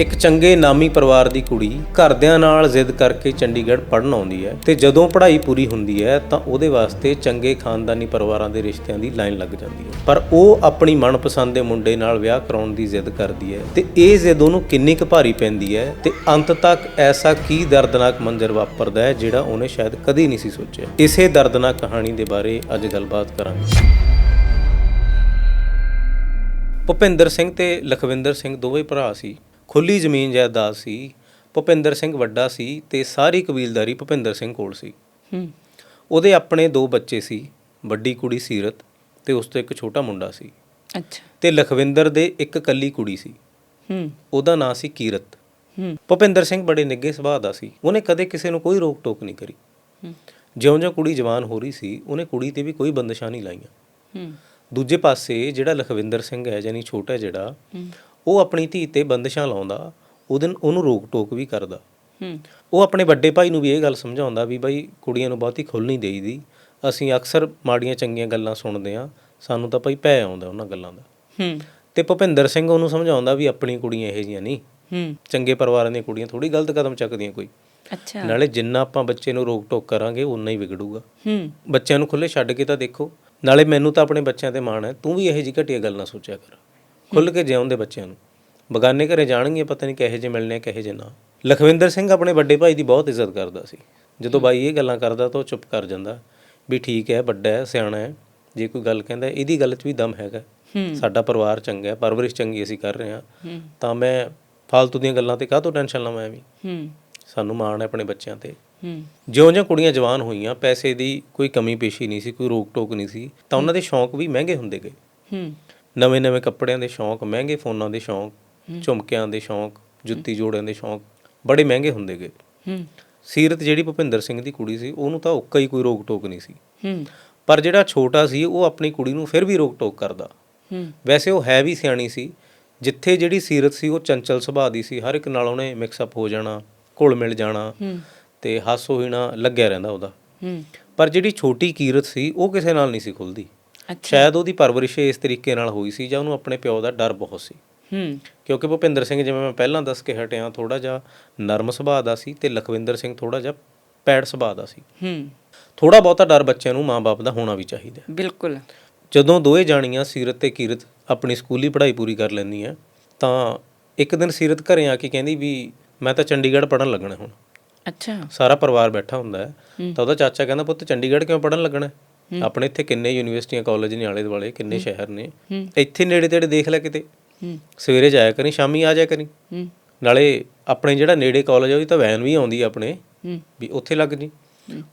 ਇੱਕ ਚੰਗੇ ਨਾਮੀ ਪਰਿਵਾਰ ਦੀ ਕੁੜੀ ਘਰਦਿਆਂ ਨਾਲ ਜ਼ਿੱਦ ਕਰਕੇ ਚੰਡੀਗੜ੍ਹ ਪੜ੍ਹਨ ਆਉਂਦੀ ਹੈ ਤੇ ਜਦੋਂ ਪੜ੍ਹਾਈ ਪੂਰੀ ਹੁੰਦੀ ਹੈ ਤਾਂ ਉਹਦੇ ਵਾਸਤੇ ਚੰਗੇ ਖਾਨਦਾਨੀ ਪਰਿਵਾਰਾਂ ਦੇ ਰਿਸ਼ਤਿਆਂ ਦੀ ਲਾਈਨ ਲੱਗ ਜਾਂਦੀ ਹੈ। ਪਰ ਉਹ ਆਪਣੀ ਮਨਪਸੰਦ ਦੇ ਮੁੰਡੇ ਨਾਲ ਵਿਆਹ ਕਰਾਉਣ ਦੀ ਜ਼ਿੱਦ ਕਰਦੀ ਹੈ ਤੇ ਇਹ ਜ਼ਿੱਦ ਉਹਨੂੰ ਕਿੰਨੀ ਕੁ ਭਾਰੀ ਪੈਂਦੀ ਹੈ ਤੇ ਅੰਤ ਤੱਕ ਐਸਾ ਕੀ ਦਰਦਨਾਕ ਮੰਜ਼ਰ ਵਾਪਰਦਾ ਹੈ ਜਿਹੜਾ ਉਹਨੇ ਸ਼ਾਇਦ ਕਦੀ ਨਹੀਂ ਸੀ ਸੋਚਿਆ। ਇਸੇ ਦਰਦਨਾਕ ਕਹਾਣੀ ਦੇ ਬਾਰੇ ਅੱਜ ਗੱਲਬਾਤ ਕਰਾਂਗੇ। ਭੁਪਿੰਦਰ ਸਿੰਘ ਤੇ ਲਖਵਿੰਦਰ ਸਿੰਘ ਦੋਵੇਂ ਭਰਾ ਸੀ। ਖੁੱਲੀ ਜ਼ਮੀਨ ਜਾਇਦਾਦ ਸੀ ਭੁਪਿੰਦਰ ਸਿੰਘ ਵੱਡਾ ਸੀ ਤੇ ਸਾਰੀ ਕਬੀਲਦਾਰੀ ਭੁਪਿੰਦਰ ਸਿੰਘ ਕੋਲ ਸੀ। ਹੂੰ। ਉਹਦੇ ਆਪਣੇ ਦੋ ਬੱਚੇ ਸੀ ਵੱਡੀ ਕੁੜੀ ਸੀਰਤ ਤੇ ਉਸ ਤੋਂ ਇੱਕ ਛੋਟਾ ਮੁੰਡਾ ਸੀ। ਅੱਛਾ। ਤੇ ਲਖਵਿੰਦਰ ਦੇ ਇੱਕ ਕੱਲੀ ਕੁੜੀ ਸੀ। ਹੂੰ। ਉਹਦਾ ਨਾਂ ਸੀ ਕੀਰਤ। ਹੂੰ। ਭੁਪਿੰਦਰ ਸਿੰਘ ਬੜੇ ਨਿੱਘੇ ਸੁਭਾਅ ਦਾ ਸੀ। ਉਹਨੇ ਕਦੇ ਕਿਸੇ ਨੂੰ ਕੋਈ ਰੋਕ ਟੋਕ ਨਹੀਂ ਕਰੀ। ਹੂੰ। ਜਿਉਂ-ਜਿਉਂ ਕੁੜੀ ਜਵਾਨ ਹੋ ਰਹੀ ਸੀ ਉਹਨੇ ਕੁੜੀ ਤੇ ਵੀ ਕੋਈ ਬੰਦਸ਼ਾਂ ਨਹੀਂ ਲਾਈਆਂ। ਹੂੰ। ਦੂਜੇ ਪਾਸੇ ਜਿਹੜਾ ਲਖਵਿੰਦਰ ਸਿੰਘ ਹੈ ਯਾਨੀ ਛੋਟਾ ਜਿਹੜਾ ਹੂੰ। ਉਹ ਆਪਣੀ ਧੀ ਤੇ ਬੰਦਸ਼ਾਂ ਲਾਉਂਦਾ ਉਹਦੇ ਉਹਨੂੰ ਰੋਕ ਟੋਕ ਵੀ ਕਰਦਾ। ਹੂੰ। ਉਹ ਆਪਣੇ ਵੱਡੇ ਭਾਈ ਨੂੰ ਵੀ ਇਹ ਗੱਲ ਸਮਝਾਉਂਦਾ ਵੀ ਬਾਈ ਕੁੜੀਆਂ ਨੂੰ ਬਹੁਤੀ ਖੁੱਲ੍ਹ ਨਹੀਂ ਦੇਈਦੀ। ਅਸੀਂ ਅਕਸਰ ਮਾੜੀਆਂ ਚੰਗੀਆਂ ਗੱਲਾਂ ਸੁਣਦੇ ਆ ਸਾਨੂੰ ਤਾਂ ਭਾਈ ਭੈ ਆਉਂਦਾ ਉਹਨਾਂ ਗੱਲਾਂ ਦਾ। ਹੂੰ। ਤੇ ਭੁਪਿੰਦਰ ਸਿੰਘ ਉਹਨੂੰ ਸਮਝਾਉਂਦਾ ਵੀ ਆਪਣੀ ਕੁੜੀਆਂ ਇਹੋ ਜਿਹੀਆਂ ਨਹੀਂ। ਹੂੰ। ਚੰਗੇ ਪਰਿਵਾਰਾਂ ਦੀਆਂ ਕੁੜੀਆਂ ਥੋੜੀ ਗਲਤ ਕਦਮ ਚੱਕਦੀਆਂ ਕੋਈ। ਅੱਛਾ। ਨਾਲੇ ਜਿੰਨਾ ਆਪਾਂ ਬੱਚੇ ਨੂੰ ਰੋਕ ਟੋਕ ਕਰਾਂਗੇ ਉਨਾ ਹੀ ਵਿਗੜੂਗਾ। ਹੂੰ। ਬੱਚਿਆਂ ਨੂੰ ਖੁੱਲੇ ਛੱਡ ਕੇ ਤਾਂ ਦੇਖੋ। ਨਾਲੇ ਮੈਨੂੰ ਤਾਂ ਆਪਣੇ ਬੱਚਿਆਂ ਤੇ ਮਾਣ ਹੈ ਤੂੰ ਵੀ ਇਹੋ ਜਿਹੀ ਘਟੀਆ ਗੱਲ ਨਾ ਸੋਚਿਆ ਕਰ। ਖੁੱਲ ਕੇ ਜਿਉਂਦੇ ਬੱਚਿਆਂ ਨੂੰ। ਬਗਾਨੇ ਘਰੇ ਜਾਣਗੇ ਪਤਾ ਨਹੀਂ ਕਿਹੋ ਜਿਹੇ ਮਿਲਣੇ ਕਿਹੋ ਜਿਹੇ ਨਾ। ਲਖਵਿੰਦਰ ਸਿੰਘ ਆਪਣੇ ਵੱਡੇ ਭਾਈ ਦੀ ਬਹੁਤ ਇੱਜ਼ਤ ਕਰਦਾ ਸੀ। ਜਦੋਂ ਬਾਈ ਇਹ ਗੱਲਾਂ ਕਰਦਾ ਤਾਂ ਉਹ ਚੁੱਪ ਕਰ ਜਾਂਦਾ ਵੀ ਠੀਕ ਹੈ ਵੱਡਾ ਹੈ ਸਿਆਣਾ ਹੈ। ਜੇ ਕੋਈ ਗੱਲ ਕਹਿੰਦਾ ਇਹਦੀ ਗੱਲ 'ਚ ਵੀ ਦਮ ਹੈਗਾ ਸਾਡਾ ਪਰਿਵਾਰ ਚੰਗਾ ਹੈ ਪਰਵਰਿਸ਼ ਚੰਗੀ ਅਸੀਂ ਕਰ ਰਹੇ ਹਾਂ। ਤਾਂ ਮੈਂ ਫालतू ਦੀਆਂ ਗੱਲਾਂ ਤੇ ਕਾਹਤੋਂ ਟੈਨਸ਼ਨ ਲਵਾਂ ਐਵੇਂ? ਸਾਨੂੰ ਮਾਣ ਹੈ ਆਪਣੇ ਬੱਚਿਆਂ ਤੇ। ਜਿਉਂ-ਜਿਉਂ ਕੁੜੀਆਂ ਜਵਾਨ ਹੋਈਆਂ ਪੈਸੇ ਦੀ ਕੋਈ ਕਮੀ ਪੇਸ਼ੀ ਨਹੀਂ ਸੀ ਕੋਈ ਰੋਕ ਟੋਕ ਨਹੀਂ ਸੀ ਤਾਂ ਉਹਨਾਂ ਦੇ ਸ਼ੌਂਕ ਵੀ ਮਹਿੰਗੇ ਹੁੰਦੇ ਗਏ। ਨਵੇਂ-ਨਵੇਂ ਕੱਪੜਿਆਂ ਦੇ ਸ਼ੌਂਕ ਮਹਿੰਗੇ ਫੋਨਾਂ ਦੇ ਸ਼ੌਂਕ ਝੁਮਕਿਆਂ ਦੇ ਸ਼ੌਂਕ ਜੁੱਤੀ ਜੋੜਿਆਂ ਦੇ ਸ਼ੌਂਕ ਬੜੇ ਮਹਿੰਗੇ ਹੁੰਦੇ ਗਏ। ਹੂੰ। ਸੀਰਤ ਜਿਹੜੀ ਭੁਪਿੰਦਰ ਸਿੰਘ ਦੀ ਕੁੜੀ ਸੀ ਉਹਨੂੰ ਤਾਂ ਉੱਕਾ ਹੀ ਕੋਈ ਰੋਕ ਟੋਕ ਨਹੀਂ ਸੀ। ਹੂੰ। ਪਰ ਜਿਹੜਾ ਛੋਟਾ ਸੀ ਉਹ ਆਪਣੀ ਕੁੜੀ ਨੂੰ ਫਿਰ ਵੀ ਰੋਕ ਟੋਕ ਕਰਦਾ। ਹੂੰ। ਵੈਸੇ ਉਹ ਹੈ ਵੀ ਸਿਆਣੀ ਸੀ। ਜਿੱਥੇ ਜਿਹੜੀ ਸੀਰਤ ਸੀ ਉਹ ਚੰਚਲ ਸੁਭਾਅ ਦੀ ਸੀ। ਹਰ ਇੱਕ ਨਾਲ ਉਹਨੇ ਮਿਕਸ ਅਪ ਹੋ ਜਾਣਾ ਘੁਲ ਮਿਲ ਜਾਣਾ ਤੇ ਹਾਸੋ ਹੀਣਾ ਲੱਗਿਆ ਰਹਿੰਦਾ ਉਹਦਾ। ਹੂੰ। ਪਰ ਜਿਹੜੀ ਛੋਟੀ ਕੀਰਤ ਸੀ ਉਹ ਕਿਸੇ ਨਾਲ ਨਹੀਂ ਸੀ ਖੁੱਲਦੀ। ਸ਼ਾਇਦ ਉਹਦੀ ਪਰਵਰਿਸ਼ ਇਸ ਤਰੀਕੇ ਨਾਲ ਹੋਈ ਸੀ ਜਾਂ ਉਹਨੂੰ ਆਪਣੇ ਪਿਓ ਦਾ ਡਰ ਬਹੁਤ ਸੀ। ਹੂੰ। ਕਿਉਂਕਿ ਭੁਪਿੰਦਰ ਸਿੰਘ ਜਿਵੇਂ ਮੈਂ ਪਹਿਲਾਂ ਦੱਸ ਕੇ ਹਟਿਆ ਥੋੜਾ ਜਿਹਾ ਨਰਮ ਸੁਭਾਅ ਦਾ ਸੀ ਤੇ ਲਖਵਿੰਦਰ ਸਿੰਘ ਥੋੜਾ ਜਿਹਾ ਪੈੜ ਸੁਭਾਅ ਦਾ ਸੀ। ਹੂੰ। ਥੋੜਾ ਬਹੁਤਾ ਡਰ ਬੱਚਿਆਂ ਨੂੰ ਮਾਂ-ਬਾਪ ਦਾ ਹੋਣਾ ਵੀ ਚਾਹੀਦਾ। ਬਿਲਕੁਲ। ਜਦੋਂ ਦੋਵੇਂ ਜਾਣੀਆਂ ਸੀਰਤ ਤੇ ਕੀਰਤ ਆਪਣੀ ਸਕੂਲੀ ਪੜ੍ਹਾਈ ਪੂਰੀ ਕਰ ਲੈਂਦੀਆਂ ਤਾਂ ਇੱਕ ਦਿਨ ਸੀਰਤ ਘਰੇ ਆ ਕੇ ਕਹਿੰਦੀ ਵੀ ਮੈਂ ਤਾਂ ਚੰਡੀਗੜ੍ਹ ਪੜ੍ਹਨ ਲੱਗਣਾ ਹੁਣ। ਅੱਛਾ। ਸਾਰਾ ਪਰਿਵਾਰ ਬੈਠਾ ਹੁੰਦਾ ਹੈ। ਤਾਂ ਉਹਦਾ ਚਾਚਾ ਕਹਿੰਦਾ ਪੁੱਤ ਚੰਡੀਗੜ੍ਹ ਕਿਉਂ ਪੜ੍ਹਨ ਲੱਗਣਾ? ਆਪਣੇ ਇੱਥੇ ਕਿੰਨੇ ਯੂਨੀਵਰਸਿਟੀਆਂ ਕਾਲਜ ਨੇ ਆਲੇ ਦੁਆਲੇ ਕਿੰਨੇ ਸ਼ਹਿਰ ਨੇ। ਇੱਥੇ ਨੇੜੇ ਤੇੜੇ ਦੇਖ ਲੈ ਕਿਤੇ। ਸਵੇਰੇ ਜਾਇਆ ਕਰੀ ਸ਼ਾਮੀ ਆ ਜਾਇਆ ਕਰੀ। ਨਾਲੇ ਆਪਣੇ ਜਿਹੜਾ ਨੇੜੇ ਕਾਲਜ ਆ ਉਹਦੀ ਤਾਂ ਵੈਨ ਵੀ ਆਉਂਦੀ ਆਪਣੇ ਵੀ ਉੱਥੇ ਲੱਗ ਜੀ।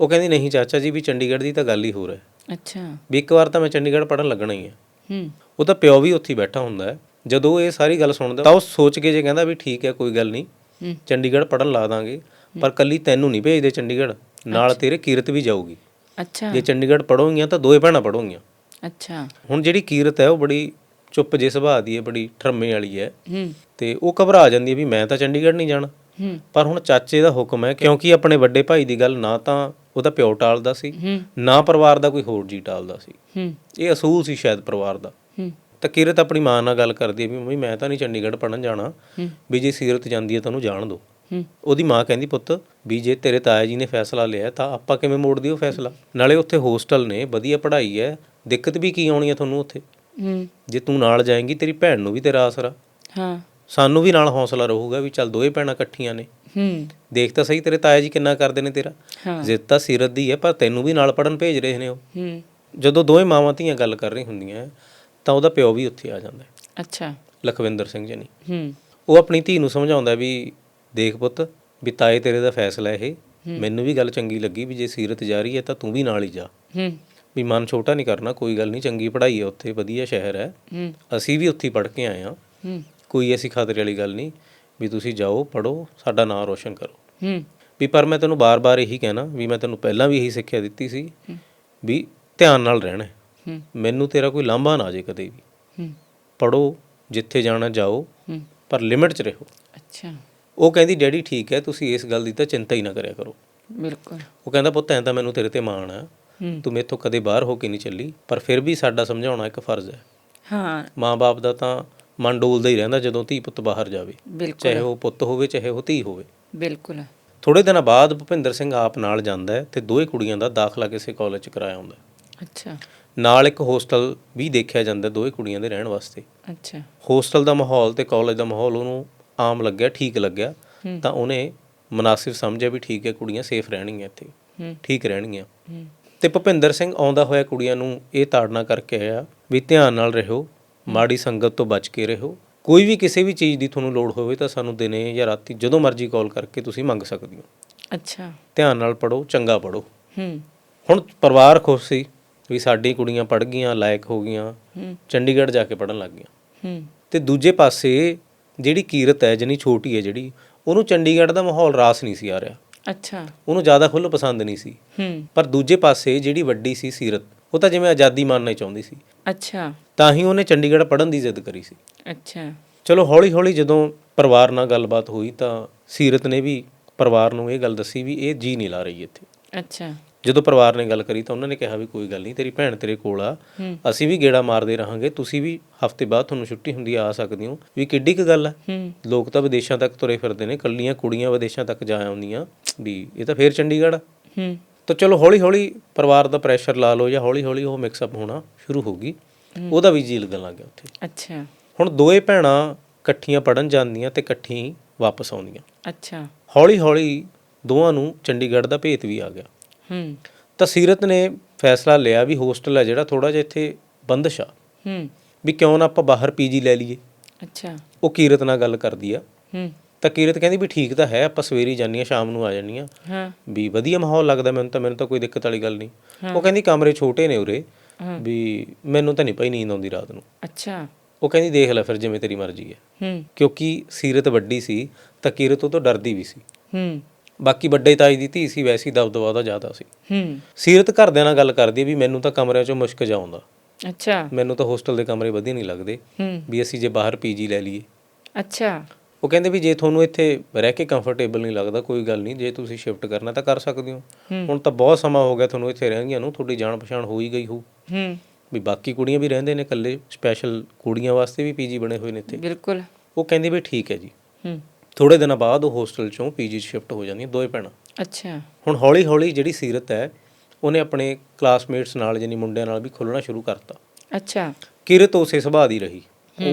ਉਹ ਕਹਿੰਦੀ ਨਹੀਂ ਚਾਚਾ ਜੀ ਵੀ ਚੰਡੀਗੜ੍ਹ ਦੀ ਤਾਂ ਗੱਲ ਹੀ ਹੋਰ ਹੈ। ਅੱਛਾ। ਵੀ ਇੱਕ ਵਾਰ ਤਾਂ ਮੈਂ ਚੰਡੀਗੜ੍ਹ ਪੜਨ ਲੱਗਣਾ ਹੀ ਹੈ। ਹੂੰ ਉਹਦਾ ਪਿਓ ਵੀ ਉੱਥੇ ਬੈਠਾ ਹੁੰਦਾ ਹੈ। ਜਦੋਂ ਉਹ ਇਹ ਸਾਰੀ ਗੱਲ ਸੁਣਦਾ ਤਾਂ ਉਹ ਸੋਚ ਕੇ ਜੇ ਕਹਿੰਦਾ ਵੀ ਠੀਕ ਹੈ ਕੋਈ ਗੱਲ ਨਹੀਂ। ਚੰਡੀਗੜ੍ਹ ਪੜਨ ਲਾ ਦਾਂਗੇ। ਪਰ ਕੱਲੀ ਤੈਨੂੰ ਨਹੀਂ ਭੇਜਦੇ ਚੰਡੀਗੜ੍ਹ। ਨਾਲ ਤੇਰੇ ਕੀਰਤ ਵੀ ਜਾਊਗੀ। ਅੱਛਾ। ਜੇ ਚੰਡੀਗੜ੍ਹ ਪੜੋਗੀਆਂ ਤਾਂ ਦੋਏ ਭੈਣਾਂ ਪੜੋਗੀਆਂ ਅੱਛਾ। ਹੁਣ ਜਿਹੜੀ ਕੀਰਤ ਹੈ ਉਹ ਬੜੀ ਚੁੱਪ ਜੇ ਸੁਭਾਅ ਦੀ ਹੈ ਬੜੀ ਠਰਮੇ ਵਾਲੀ ਹੈ। ਹੂੰ। ਤੇ ਉਹ ਘਬਰਾ ਜਾਂਦੀ ਹੈ ਵੀ ਮੈਂ ਤਾਂ ਚੰਡੀਗੜ੍ਹ ਨਹੀਂ ਜਾਣਾ। ਹੂੰ। ਪਰ ਹੁਣ ਚਾਚੇ ਦਾ ਹੁਕਮ ਹੈ ਕਿਉਂਕਿ ਆਪਣੇ ਵੱਡੇ ਭਾਈ ਦੀ ਗੱਲ ਨਾ ਤਾਂ ਉਹਦਾ ਪਿਓ ਟਾਲਦਾ ਸੀ ਨਾ ਪਰਿਵਾਰ ਦਾ ਕੋਈ ਹੋਰ ਜੀ ਟਾਲਦਾ ਸੀ। ਹੂੰ। ਇਹ ਅਸੂਲ ਸੀ ਸ਼ਾਇਦ ਪਰਿਵਾਰ ਦਾ। ਹੂੰ। ਤਾਂ ਕੀਰਤ ਆਪਣੀ ਮਾਂ ਨਾਲ ਗੱਲ ਕਰਦੀ ਹੈ ਵੀ ਮੰਮੀ ਮੈਂ ਤਾਂ ਨਹੀਂ ਚੰਡੀਗੜ੍ਹ ਪੜਨ ਜਾਣਾ। ਵੀ ਜੇ ਸੀਰਤ ਜਾਂਦੀ ਹੈ ਤਾਂ ਉਹਨੂੰ ਜਾਣ ਦਿਓ। ਉਹਦੀ ਮਾਂ ਕਹਿੰਦੀ ਪੁੱਤ ਵੀ ਜੇ ਤੇਰੇ ਤਾਇਆ ਜੀ ਨੇ ਫੈਸਲਾ ਲਿਆ ਤਾਂ ਆਪਾਂ ਕਿਵੇਂ ਮੋੜ ਦਿਓ ਫੈਸਲਾ? ਨਾਲੇ ਉੱਥੇ ਹੋਸਟਲ ਨੇ ਵਧੀਆ ਪੜ੍ਹਾਈ ਹੈ। ਦਿੱਕਤ ਵੀ ਕੀ ਆਉਣੀ ਹੈ ਤੁਹਾਨੂੰ ਉੱਥੇ? ਹੂੰ। ਜੇ ਤੂੰ ਨਾਲ ਜਾਏਂਗੀ ਤੇਰੀ ਭੈਣ ਨੂੰ ਵੀ ਤੇਰਾ ਆਸਰਾ। ਹਾਂ। ਸਾਨੂੰ ਵੀ ਨਾਲ ਹੌਸਲਾ ਰਹੂਗਾ ਵੀ ਚੱਲ ਦੋਏ ਭੈਣਾਂ ਇਕੱਠੀਆਂ ਨੇ। ਹੂੰ। ਦੇਖ ਤਾਂ ਸਹੀ ਤੇਰੇ ਤਾਇਆ ਜੀ ਕਿੰਨਾ ਕਰਦੇ ਨੇ ਤੇਰਾ। ਹਾਂ। ਜ਼ਿੱਦ ਤਾਂ ਸੀਰਤ ਦੀ ਹੈ ਪਰ ਤੈਨੂੰ ਵੀ ਨਾਲ ਪੜਨ ਭੇਜ ਰਹੇ ਨੇ ਉਹ। ਹੂੰ। ਜਦੋਂ ਦੋਵੇਂ ਮਾਵਾਂ ਧੀਆਂ ਗੱਲ ਕਰ ਰਹੀ ਹੁੰਦੀਆਂ ਤਾਂ ਉਹਦਾ ਪਿਓ ਵੀ ਉੱਥੇ ਆ ਜਾਂਦਾ। ਹੈ, ਅੱਛਾ। ਲਖਵਿੰਦਰ ਸਿੰਘ ਜਨੀ ਹੂੰ। ਉਹ ਆਪਣੀ ਧੀ ਨੂੰ ਸਮਝਾਉਂਦਾ ਵੀ ਦੇਖ ਪੁੱਤ ਵੀ ਤਾਏ ਤੇਰੇ ਦਾ ਫੈਸਲਾ ਇਹ। ਮੈਨੂੰ ਵੀ ਗੱਲ ਚੰਗੀ ਲੱਗੀ ਵੀ ਜੇ ਸੀਰਤ ਜਾ ਰਹੀ ਹੈ ਤਾਂ ਤੂੰ ਵੀ ਨਾਲ ਹੀ ਜਾ। ਹੂੰ। ਵੀ ਮਨ ਛੋਟਾ ਨਹੀਂ ਕਰਨਾ ਕੋਈ ਗੱਲ ਨਹੀਂ ਚੰਗੀ ਪੜ੍ਹਾਈ ਹੈ ਉੱਥੇ ਵਧੀਆ ਸ਼ਹਿਰ ਹੈ। ਹੂੰ। ਅਸੀਂ ਵੀ ਉੱਥੇ ਪੜ੍ਹ ਕੇ ਆਏ ਹਾਂ। ਹੂੰ। ਕੋਈ ਐਸੀ ਖਾਤਰ ਵਾਲੀ ਗੱਲ ਨਹੀਂ ਵੀ ਤੁਸੀਂ ਜਾਓ ਪੜੋ ਸਾਡਾ ਨਾਮ ਰੋਸ਼ਨ ਕਰੋ। ਹੂੰ। ਵੀ ਪਰ ਮੈਂ ਤੈਨੂੰ ਬਾਰ-ਬਾਰ ਇਹੀ ਕਹਿਣਾ ਵੀ ਮੈਂ ਤੈਨੂੰ ਪਹਿਲਾਂ ਵੀ ਇਹੀ ਸਿੱਖਿਆ ਦਿੱਤੀ ਸੀ ਵੀ ਧਿਆਨ ਨਾਲ ਰਹਿਣਾ ਮੈਨੂੰ ਤੇਰਾ ਕੋਈ ਲਾਂਭਾ ਨਾ ਜੇ ਕਦੇ ਵੀ। ਹੂੰ। ਪੜੋ ਜਿੱਥੇ ਜਾਣਾ ਜਾਓ ਹੂੰ। ਪਰ ਲਿਮਿਟ 'ਚ ਰਹੋ। ਅੱਛਾ। ਉਹ ਕਹਿੰਦੀ ਡੈਡੀ ਠੀਕ ਹੈ ਤੁਸੀਂ ਇਸ ਗੱਲ ਦੀ ਤਾਂ ਚਿੰਤਾ ਹੀ ਨਾ ਕਰਿਆ ਕਰੋ। ਬਿਲਕੁਲ। ਉਹ ਕਹਿੰਦਾ ਪੁੱਤ ਐਂ ਤਾਂ ਮੈਨੂੰ ਤੇਰੇ ਤੇ ਮਾਣ ਆ। ਤੂੰ ਮੇਥੋਂ ਕਦੇ ਬਾਹਰ ਹੋ ਕੇ ਨਹੀਂ ਚੱਲੀ ਪਰ ਫਿਰ ਵੀ ਸਾਡਾ ਸਮਝਾਉਣਾ ਇੱਕ ਫਰਜ਼ ਹੈ। ਹਾਂ। ਮਾਂ-ਬਾਪ ਦਾ ਤਾਂ ਮਨ ਡੋਲਦਾ ਹੀ ਰਹਿੰਦਾ ਜਦੋਂ ਧੀ ਪੁੱਤ ਬਾਹਰ ਜਾਵੇ। ਚਾਹੇ ਉਹ ਪੁੱਤ ਹੋਵੇ ਚਾਹੇ ਉਹ ਧੀ ਹੋਵੇ। ਬਿਲਕੁਲ। ਥੋੜੇ ਦਿਨਾਂ ਬਾਅਦ ਭੁਪਿੰਦਰ ਸਿੰਘ ਆਪ ਨਾਲ ਜਾਂਦਾ ਤੇ ਦੋਏ ਕੁੜੀਆਂ ਦਾ ਦਾਖਲਾ ਕਿਸੇ ਕਾਲਜ 'ਚ ਕਰਾਇਆ ਹੁੰਦਾ। ਅੱਛਾ। ਨਾਲ ਇੱਕ ਹੋਸਟਲ ਵੀ ਦੇਖਿਆ ਜਾਂਦਾ ਦੋਏ ਕੁੜੀਆਂ ਦੇ ਰਹਿਣ ਵਾਸਤੇ। ਅੱਛਾ। ਹੋਸਟਲ ਦਾ ਮਾਹੌਲ ਤੇ ਕਾਲਜ ਦਾ ਮਾਹੌਲ ਉਹਨੂੰ ਆਮ ਲੱਗਿਆ ਠੀਕ ਲੱਗਿਆ ਤਾਂ ਉਹਨੇ ਮناسب ਸਮਝਿਆ ਵੀ ਠੀਕ ਹੈ ਕੁੜੀਆਂ ਸੇਫ ਰਹਿਣਗੀਆਂ ਇੱਥੇ। ਠੀਕ ਰਹਿਣਗੀਆਂ। ਤੇ ਭੁਪਿੰਦਰ ਸਿੰਘ ਆਉਂਦਾ ਹੋਇਆ ਕੁੜੀਆਂ ਨੂੰ ਇਹ ਤਾੜਨਾ ਕਰਕੇ ਆਇਆ ਵੀ ਧਿਆਨ ਨਾਲ ਰਹੋ ਮਾੜੀ ਸੰਗਤ ਤੋਂ ਬਚ ਕੇ ਰਹੋ। ਕੋਈ ਵੀ ਕਿਸੇ ਵੀ ਚੀਜ਼ ਦੀ ਤੁਹਾਨੂੰ ਲੋੜ ਹੋਵੇ ਤਾਂ ਸਾਨੂੰ ਦਿਨੇ ਜਾਂ ਰਾਤੀ ਜਦੋਂ ਮਰਜ਼ੀ ਕਾਲ ਕਰਕੇ ਤੁਸੀਂ ਮੰਗ ਸਕਦੇ ਹੋ। ਅੱਛਾ। ਧਿਆਨ ਨਾਲ ਪੜੋ ਚੰਗਾ ਪੜੋ ਹੂੰ। ਹੁਣ ਪਰਿਵਾਰ ਖੁਸ਼ ਸੀ ਵੀ ਸਾਡੀ ਕੁੜੀਆਂ ਪੜ ਗਈਆਂ ਲਾਇਕ ਹੋ ਗਈਆਂ। ਚੰਡੀਗੜ੍ਹ ਜਾ ਕੇ ਪੜਨ ਲੱਗ ਗਈਆਂ। ਹੂੰ। ਤੇ ਦੂਜੇ ਪਾਸੇ ਜਿਹੜੀ ਕੀਰਤ ਹੈ ਜਨੀ ਛੋਟੀ ਹੈ ਜਿਹੜੀ ਉਹਨੂੰ ਚੰਡੀਗੜ੍ਹ ਦਾ ਮਾਹੌਲ ਰਾਸ ਨਹੀਂ ਸੀ ਆ ਰਿਹਾ। ਅੱਛਾ। ਉਹਨੂੰ ਜ਼ਿਆਦਾ ਖੁੱਲ੍ਹ ਪਸੰਦ ਨਹੀਂ ਸੀ। ਹੂੰ। ਪਰ ਦੂਜੇ ਪਾਸੇ ਜਿਹੜੀ ਵੱਡੀ ਸੀ ਸੀਰਤ ਉਹ ਤਾਂ ਜਿਵੇਂ ਆਜ਼ਾਦੀ ਮਾਣਨਾ ਚਾਹੁੰਦੀ ਸੀ। ਅੱਛਾ। ਤਾਂ ਹੀ ਉਹਨੇ ਚੰਡੀਗੜ੍ਹ ਪੜਨ ਦੀ ਜ਼ਿੱਦ ਕਰੀ ਸੀ। ਅੱਛਾ। ਚਲੋ ਹੌਲੀ ਹੌਲੀ ਜਦੋਂ ਪਰਿਵਾਰ ਨਾਲ ਗੱਲਬਾਤ ਹੋਈ ਤਾਂ ਸੀਰਤ ਨੇ ਵੀ ਪਰਿਵਾਰ ਨੂੰ ਇਹ ਗੱਲ ਦੱਸੀ ਵੀ ਇਹ ਜੀ ਨਹੀਂ ਲਾ ਰਹੀ ਇੱਥੇ। ਅੱਛਾ। ਜਦੋਂ ਪਰਿਵਾਰ ਨੇ ਗੱਲ ਕਰੀ ਤਾਂ ਉਹਨਾਂ ਨੇ ਕਿਹਾ ਵੀ ਕੋਈ ਗੱਲ ਨਹੀਂ ਤੇਰੀ ਭੈਣ ਤੇਰੇ ਕੋਲ ਆ। ਅਸੀਂ ਵੀ ਗੇੜਾ ਮਾਰਦੇ ਰਹਾਂਗੇ ਤੁਸੀਂ ਵੀ ਹਫ਼ਤੇ ਬਾਅਦ ਤੁਹਾਨੂੰ ਛੁੱਟੀ ਹੁੰਦੀ ਆ ਆ ਸਕਦੇ ਹੋ। ਵੀ ਕਿੱਡੀ ਕੁ ਗੱਲ ਆ। ਲੋਕ ਤਾਂ ਵਿਦੇਸ਼ਾਂ ਤੱਕ ਤੁਰੇ ਫਿਰਦੇ ਨੇ ਕੱਲੀਆਂ ਕੁੜੀਆਂ ਵਿਦੇਸ਼ਾਂ ਤੱਕ ਜਾ ਆਉਂਦੀਆਂ। ਵੀ ਇਹ ਤਾਂ ਫੇਰ ਚੰਡੀਗੜ੍ਹ। ਹੂੰ। ਤਾਂ ਚਲੋ ਹੌਲੀ ਹੌਲੀ ਪਰਿਵਾਰ ਦਾ ਪ੍ਰੈਸ਼ਰ ਲਾ ਲਓ ਜਾਂ ਹੌਲੀ ਹੌਲੀ ਉਹ ਮਿਕਸ ਅਪ ਹੋਣਾ ਸ਼ੁਰੂ ਹੋ ਗਈ। ਉਹਦਾ ਵੀ ਜੀ ਲੱਗਣ ਲੱਗ ਗਿਆ ਉੱਥੇ। ਅੱਛਾ। ਹੁਣ ਦੋਏ ਭੈਣਾਂ ਇਕੱਠੀਆਂ ਪੜਨ ਜਾਂਦੀਆਂ ਤੇ ਇਕੱਠੀਆਂ ਹੀ ਵਾਪਸ ਆਉਂਦੀਆਂ। ਅੱਛਾ। ਹੌਲੀ ਹੌਲੀ ਦੋਵਾਂ ਨੂੰ ਚੰਡੀਗੜ੍ਹ ਦਾ ਭੇਤ ਵੀ ਆ ਗਿਆ। ਹੂੰ। ਤਾਂ ਸੀਰਤ ਨੇ ਫੈਸਲਾ ਲਿਆ ਵੀ ਹੋਸਟਲ ਹੈ ਜਿਹੜਾ ਥੋੜਾ ਜਿਹਾ ਇੱਥੇ ਬੰਦਸ਼ ਆ। ਹੂੰ। ਵੀ ਕਿਉਂ ਨਾ ਆਪਾਂ ਬਾਹਰ ਪੀਜੀ ਲੈ ਲਈਏ। ਅੱਛਾ। ਉਹ ਕੀਰਤ ਨਾਲ ਗੱਲ ਕਰਦੀ ਆ। ਹੂੰ। ਤਾਂ ਕੀਰਤ ਕਹਿੰਦੀ ਵੀ ਠੀਕ ਤਾਂ ਹੈ ਆਪਾਂ ਸਵੇਰੇ ਹੀ ਜਾਂਦੀਆਂ ਸ਼ਾਮ ਨੂੰ ਆ ਜਾਂਦੀਆਂ ਹਾਂ। ਵੀ ਵਧੀਆ ਮਾਹੌਲ ਲੱਗਦਾ ਮੈਨੂੰ ਤਾਂ ਮੈਨੂੰ ਤਾਂ ਕੋਈ ਦਿੱਕਤ ਵਾਲੀ ਗੱਲ ਨਹੀਂ। ਉਹ ਕਹਿੰਦੀ ਕਮਰੇ ਛੋਟੇ ਨੇ ਉਰੇ। ਵੀ ਮੈਨੂੰ ਤਾਂ ਨਹੀਂ ਪਈ ਨੀਂਦ ਆਉਂਦੀ ਰਾਤ ਨੂੰ। ਅੱਛਾ। ਉਹ ਕਹਿੰਦੀ ਦੇਖ ਲੈ ਫਿਰ ਜਿਵੇਂ ਤੇਰੀ ਮਰਜ਼ੀ ਹੈ। ਹੂੰ। ਕਿਉਂਕਿ ਸੀਰਤ ਵੱਡੀ ਸੀ ਤਾਂ ਕੀਰਤ ਉਹ ਤੋਂ ਡਰਦੀ ਵੀ ਸੀ। ਹੂੰ। ਬਾਕੀ ਵੱਡੇ ਤਾਈ ਦੀ ਧੀ ਸੀ ਵੈਸੀ ਦਬਦਬਾ ਉਹਦਾ ਜ਼ਿਆਦਾ ਸੀ। ਹੂੰ। ਸੀਰਤ ਘਰਦਿਆਂ ਨਾਲ ਗੱਲ ਕਰਦੀ ਵੀ ਮੈਨੂੰ ਤਾਂ ਕਮਰਿਆਂ ਚੋਂ ਮੁਸ਼ਕ ਜਾ ਆਉਂਦਾ। ਅੱਛਾ। ਮੈਨੂੰ ਤਾਂ ਹੋਸਟਲ ਦੇ ਕਮਰੇ ਵਧੀਆ ਨਹੀਂ ਲੱਗਦੇ। ਹੂੰ। ਵੀ ਅਸੀਂ ਜੇ ਬਾਹਰ ਪੀਜੀ ਲੈ ਲਈਏ। ਅੱਛਾ। ਉਹ ਕਹਿੰਦੇ ਵੀ ਜੇ ਤੁਹਾਨੂੰ ਇੱਥੇ ਰਹਿ ਕੇ ਕੰਫਰਟੇਬਲ ਨਹੀਂ ਲੱਗਦਾ ਕੋਈ ਗੱਲ ਨਹੀਂ ਜੇ ਤੁਸੀਂ ਸ਼ਿਫਟ ਕਰਨਾ ਤਾਂ ਕਰ ਸਕਦੇ ਹੋ। ਹੂੰ। ਹੁਣ ਤਾਂ ਬਹੁਤ ਸਮਾਂ ਹੋ ਗਿਆ ਤੁਹਾਨੂੰ ਇੱਥੇ ਰਹਿੰਦਿਆਂ ਨੂੰ ਤੁਹਾਡੀ ਜਾਣ ਪਛਾਣ ਹੋ ਹੀ ਗਈ ਹੋ ਹੂੰ। ਵੀ ਬਾਕੀ ਕੁੜੀਆਂ ਵੀ ਰਹਿੰਦੇ ਨੇ ਇਕੱਲੇ ਸਪੈਸ਼ਲ ਕੁੜੀਆਂ ਵਾਸਤੇ ਵੀ ਪੀਜੀ ਬਣੇ ਹੋਏ ਨੇ ਇੱਥੇ। ਬਿਲਕੁਲ। ਉਹ ਕਹਿੰਦੀ ਵੀ ਠੀਕ ਹੈ ਜੀ। ਹੂੰ। ਥੋੜੇ ਦਿਨਾਂ ਬਾਅਦ ਉਹ ਹੋਸਟਲ ਚੋਂ ਪੀਜੀ ਸ਼ਿਫਟ ਹੋ ਜਾਂਦੀਆਂ ਦੋਏ ਭੈਣਾਂ। ਅੱਛਾ। ਹੁਣ ਹੌਲੀ ਹੌਲੀ ਜਿਹੜੀ ਸੀਰਤ ਹੈ ਉਹਨੇ ਆਪਣੇ ਕਲਾਸਮੇਟਸ ਨਾਲ ਜਾਨੀ ਮੁੰਡਿਆਂ ਨਾਲ ਵੀ ਖੁੱਲਣਾ ਸ਼ੁਰੂ ਕਰਤਾ। ਅੱਛਾ। ਕਿਰਤ ਉਸੇ ਸੁਭਾਅ ਦੀ ਰਹੀ।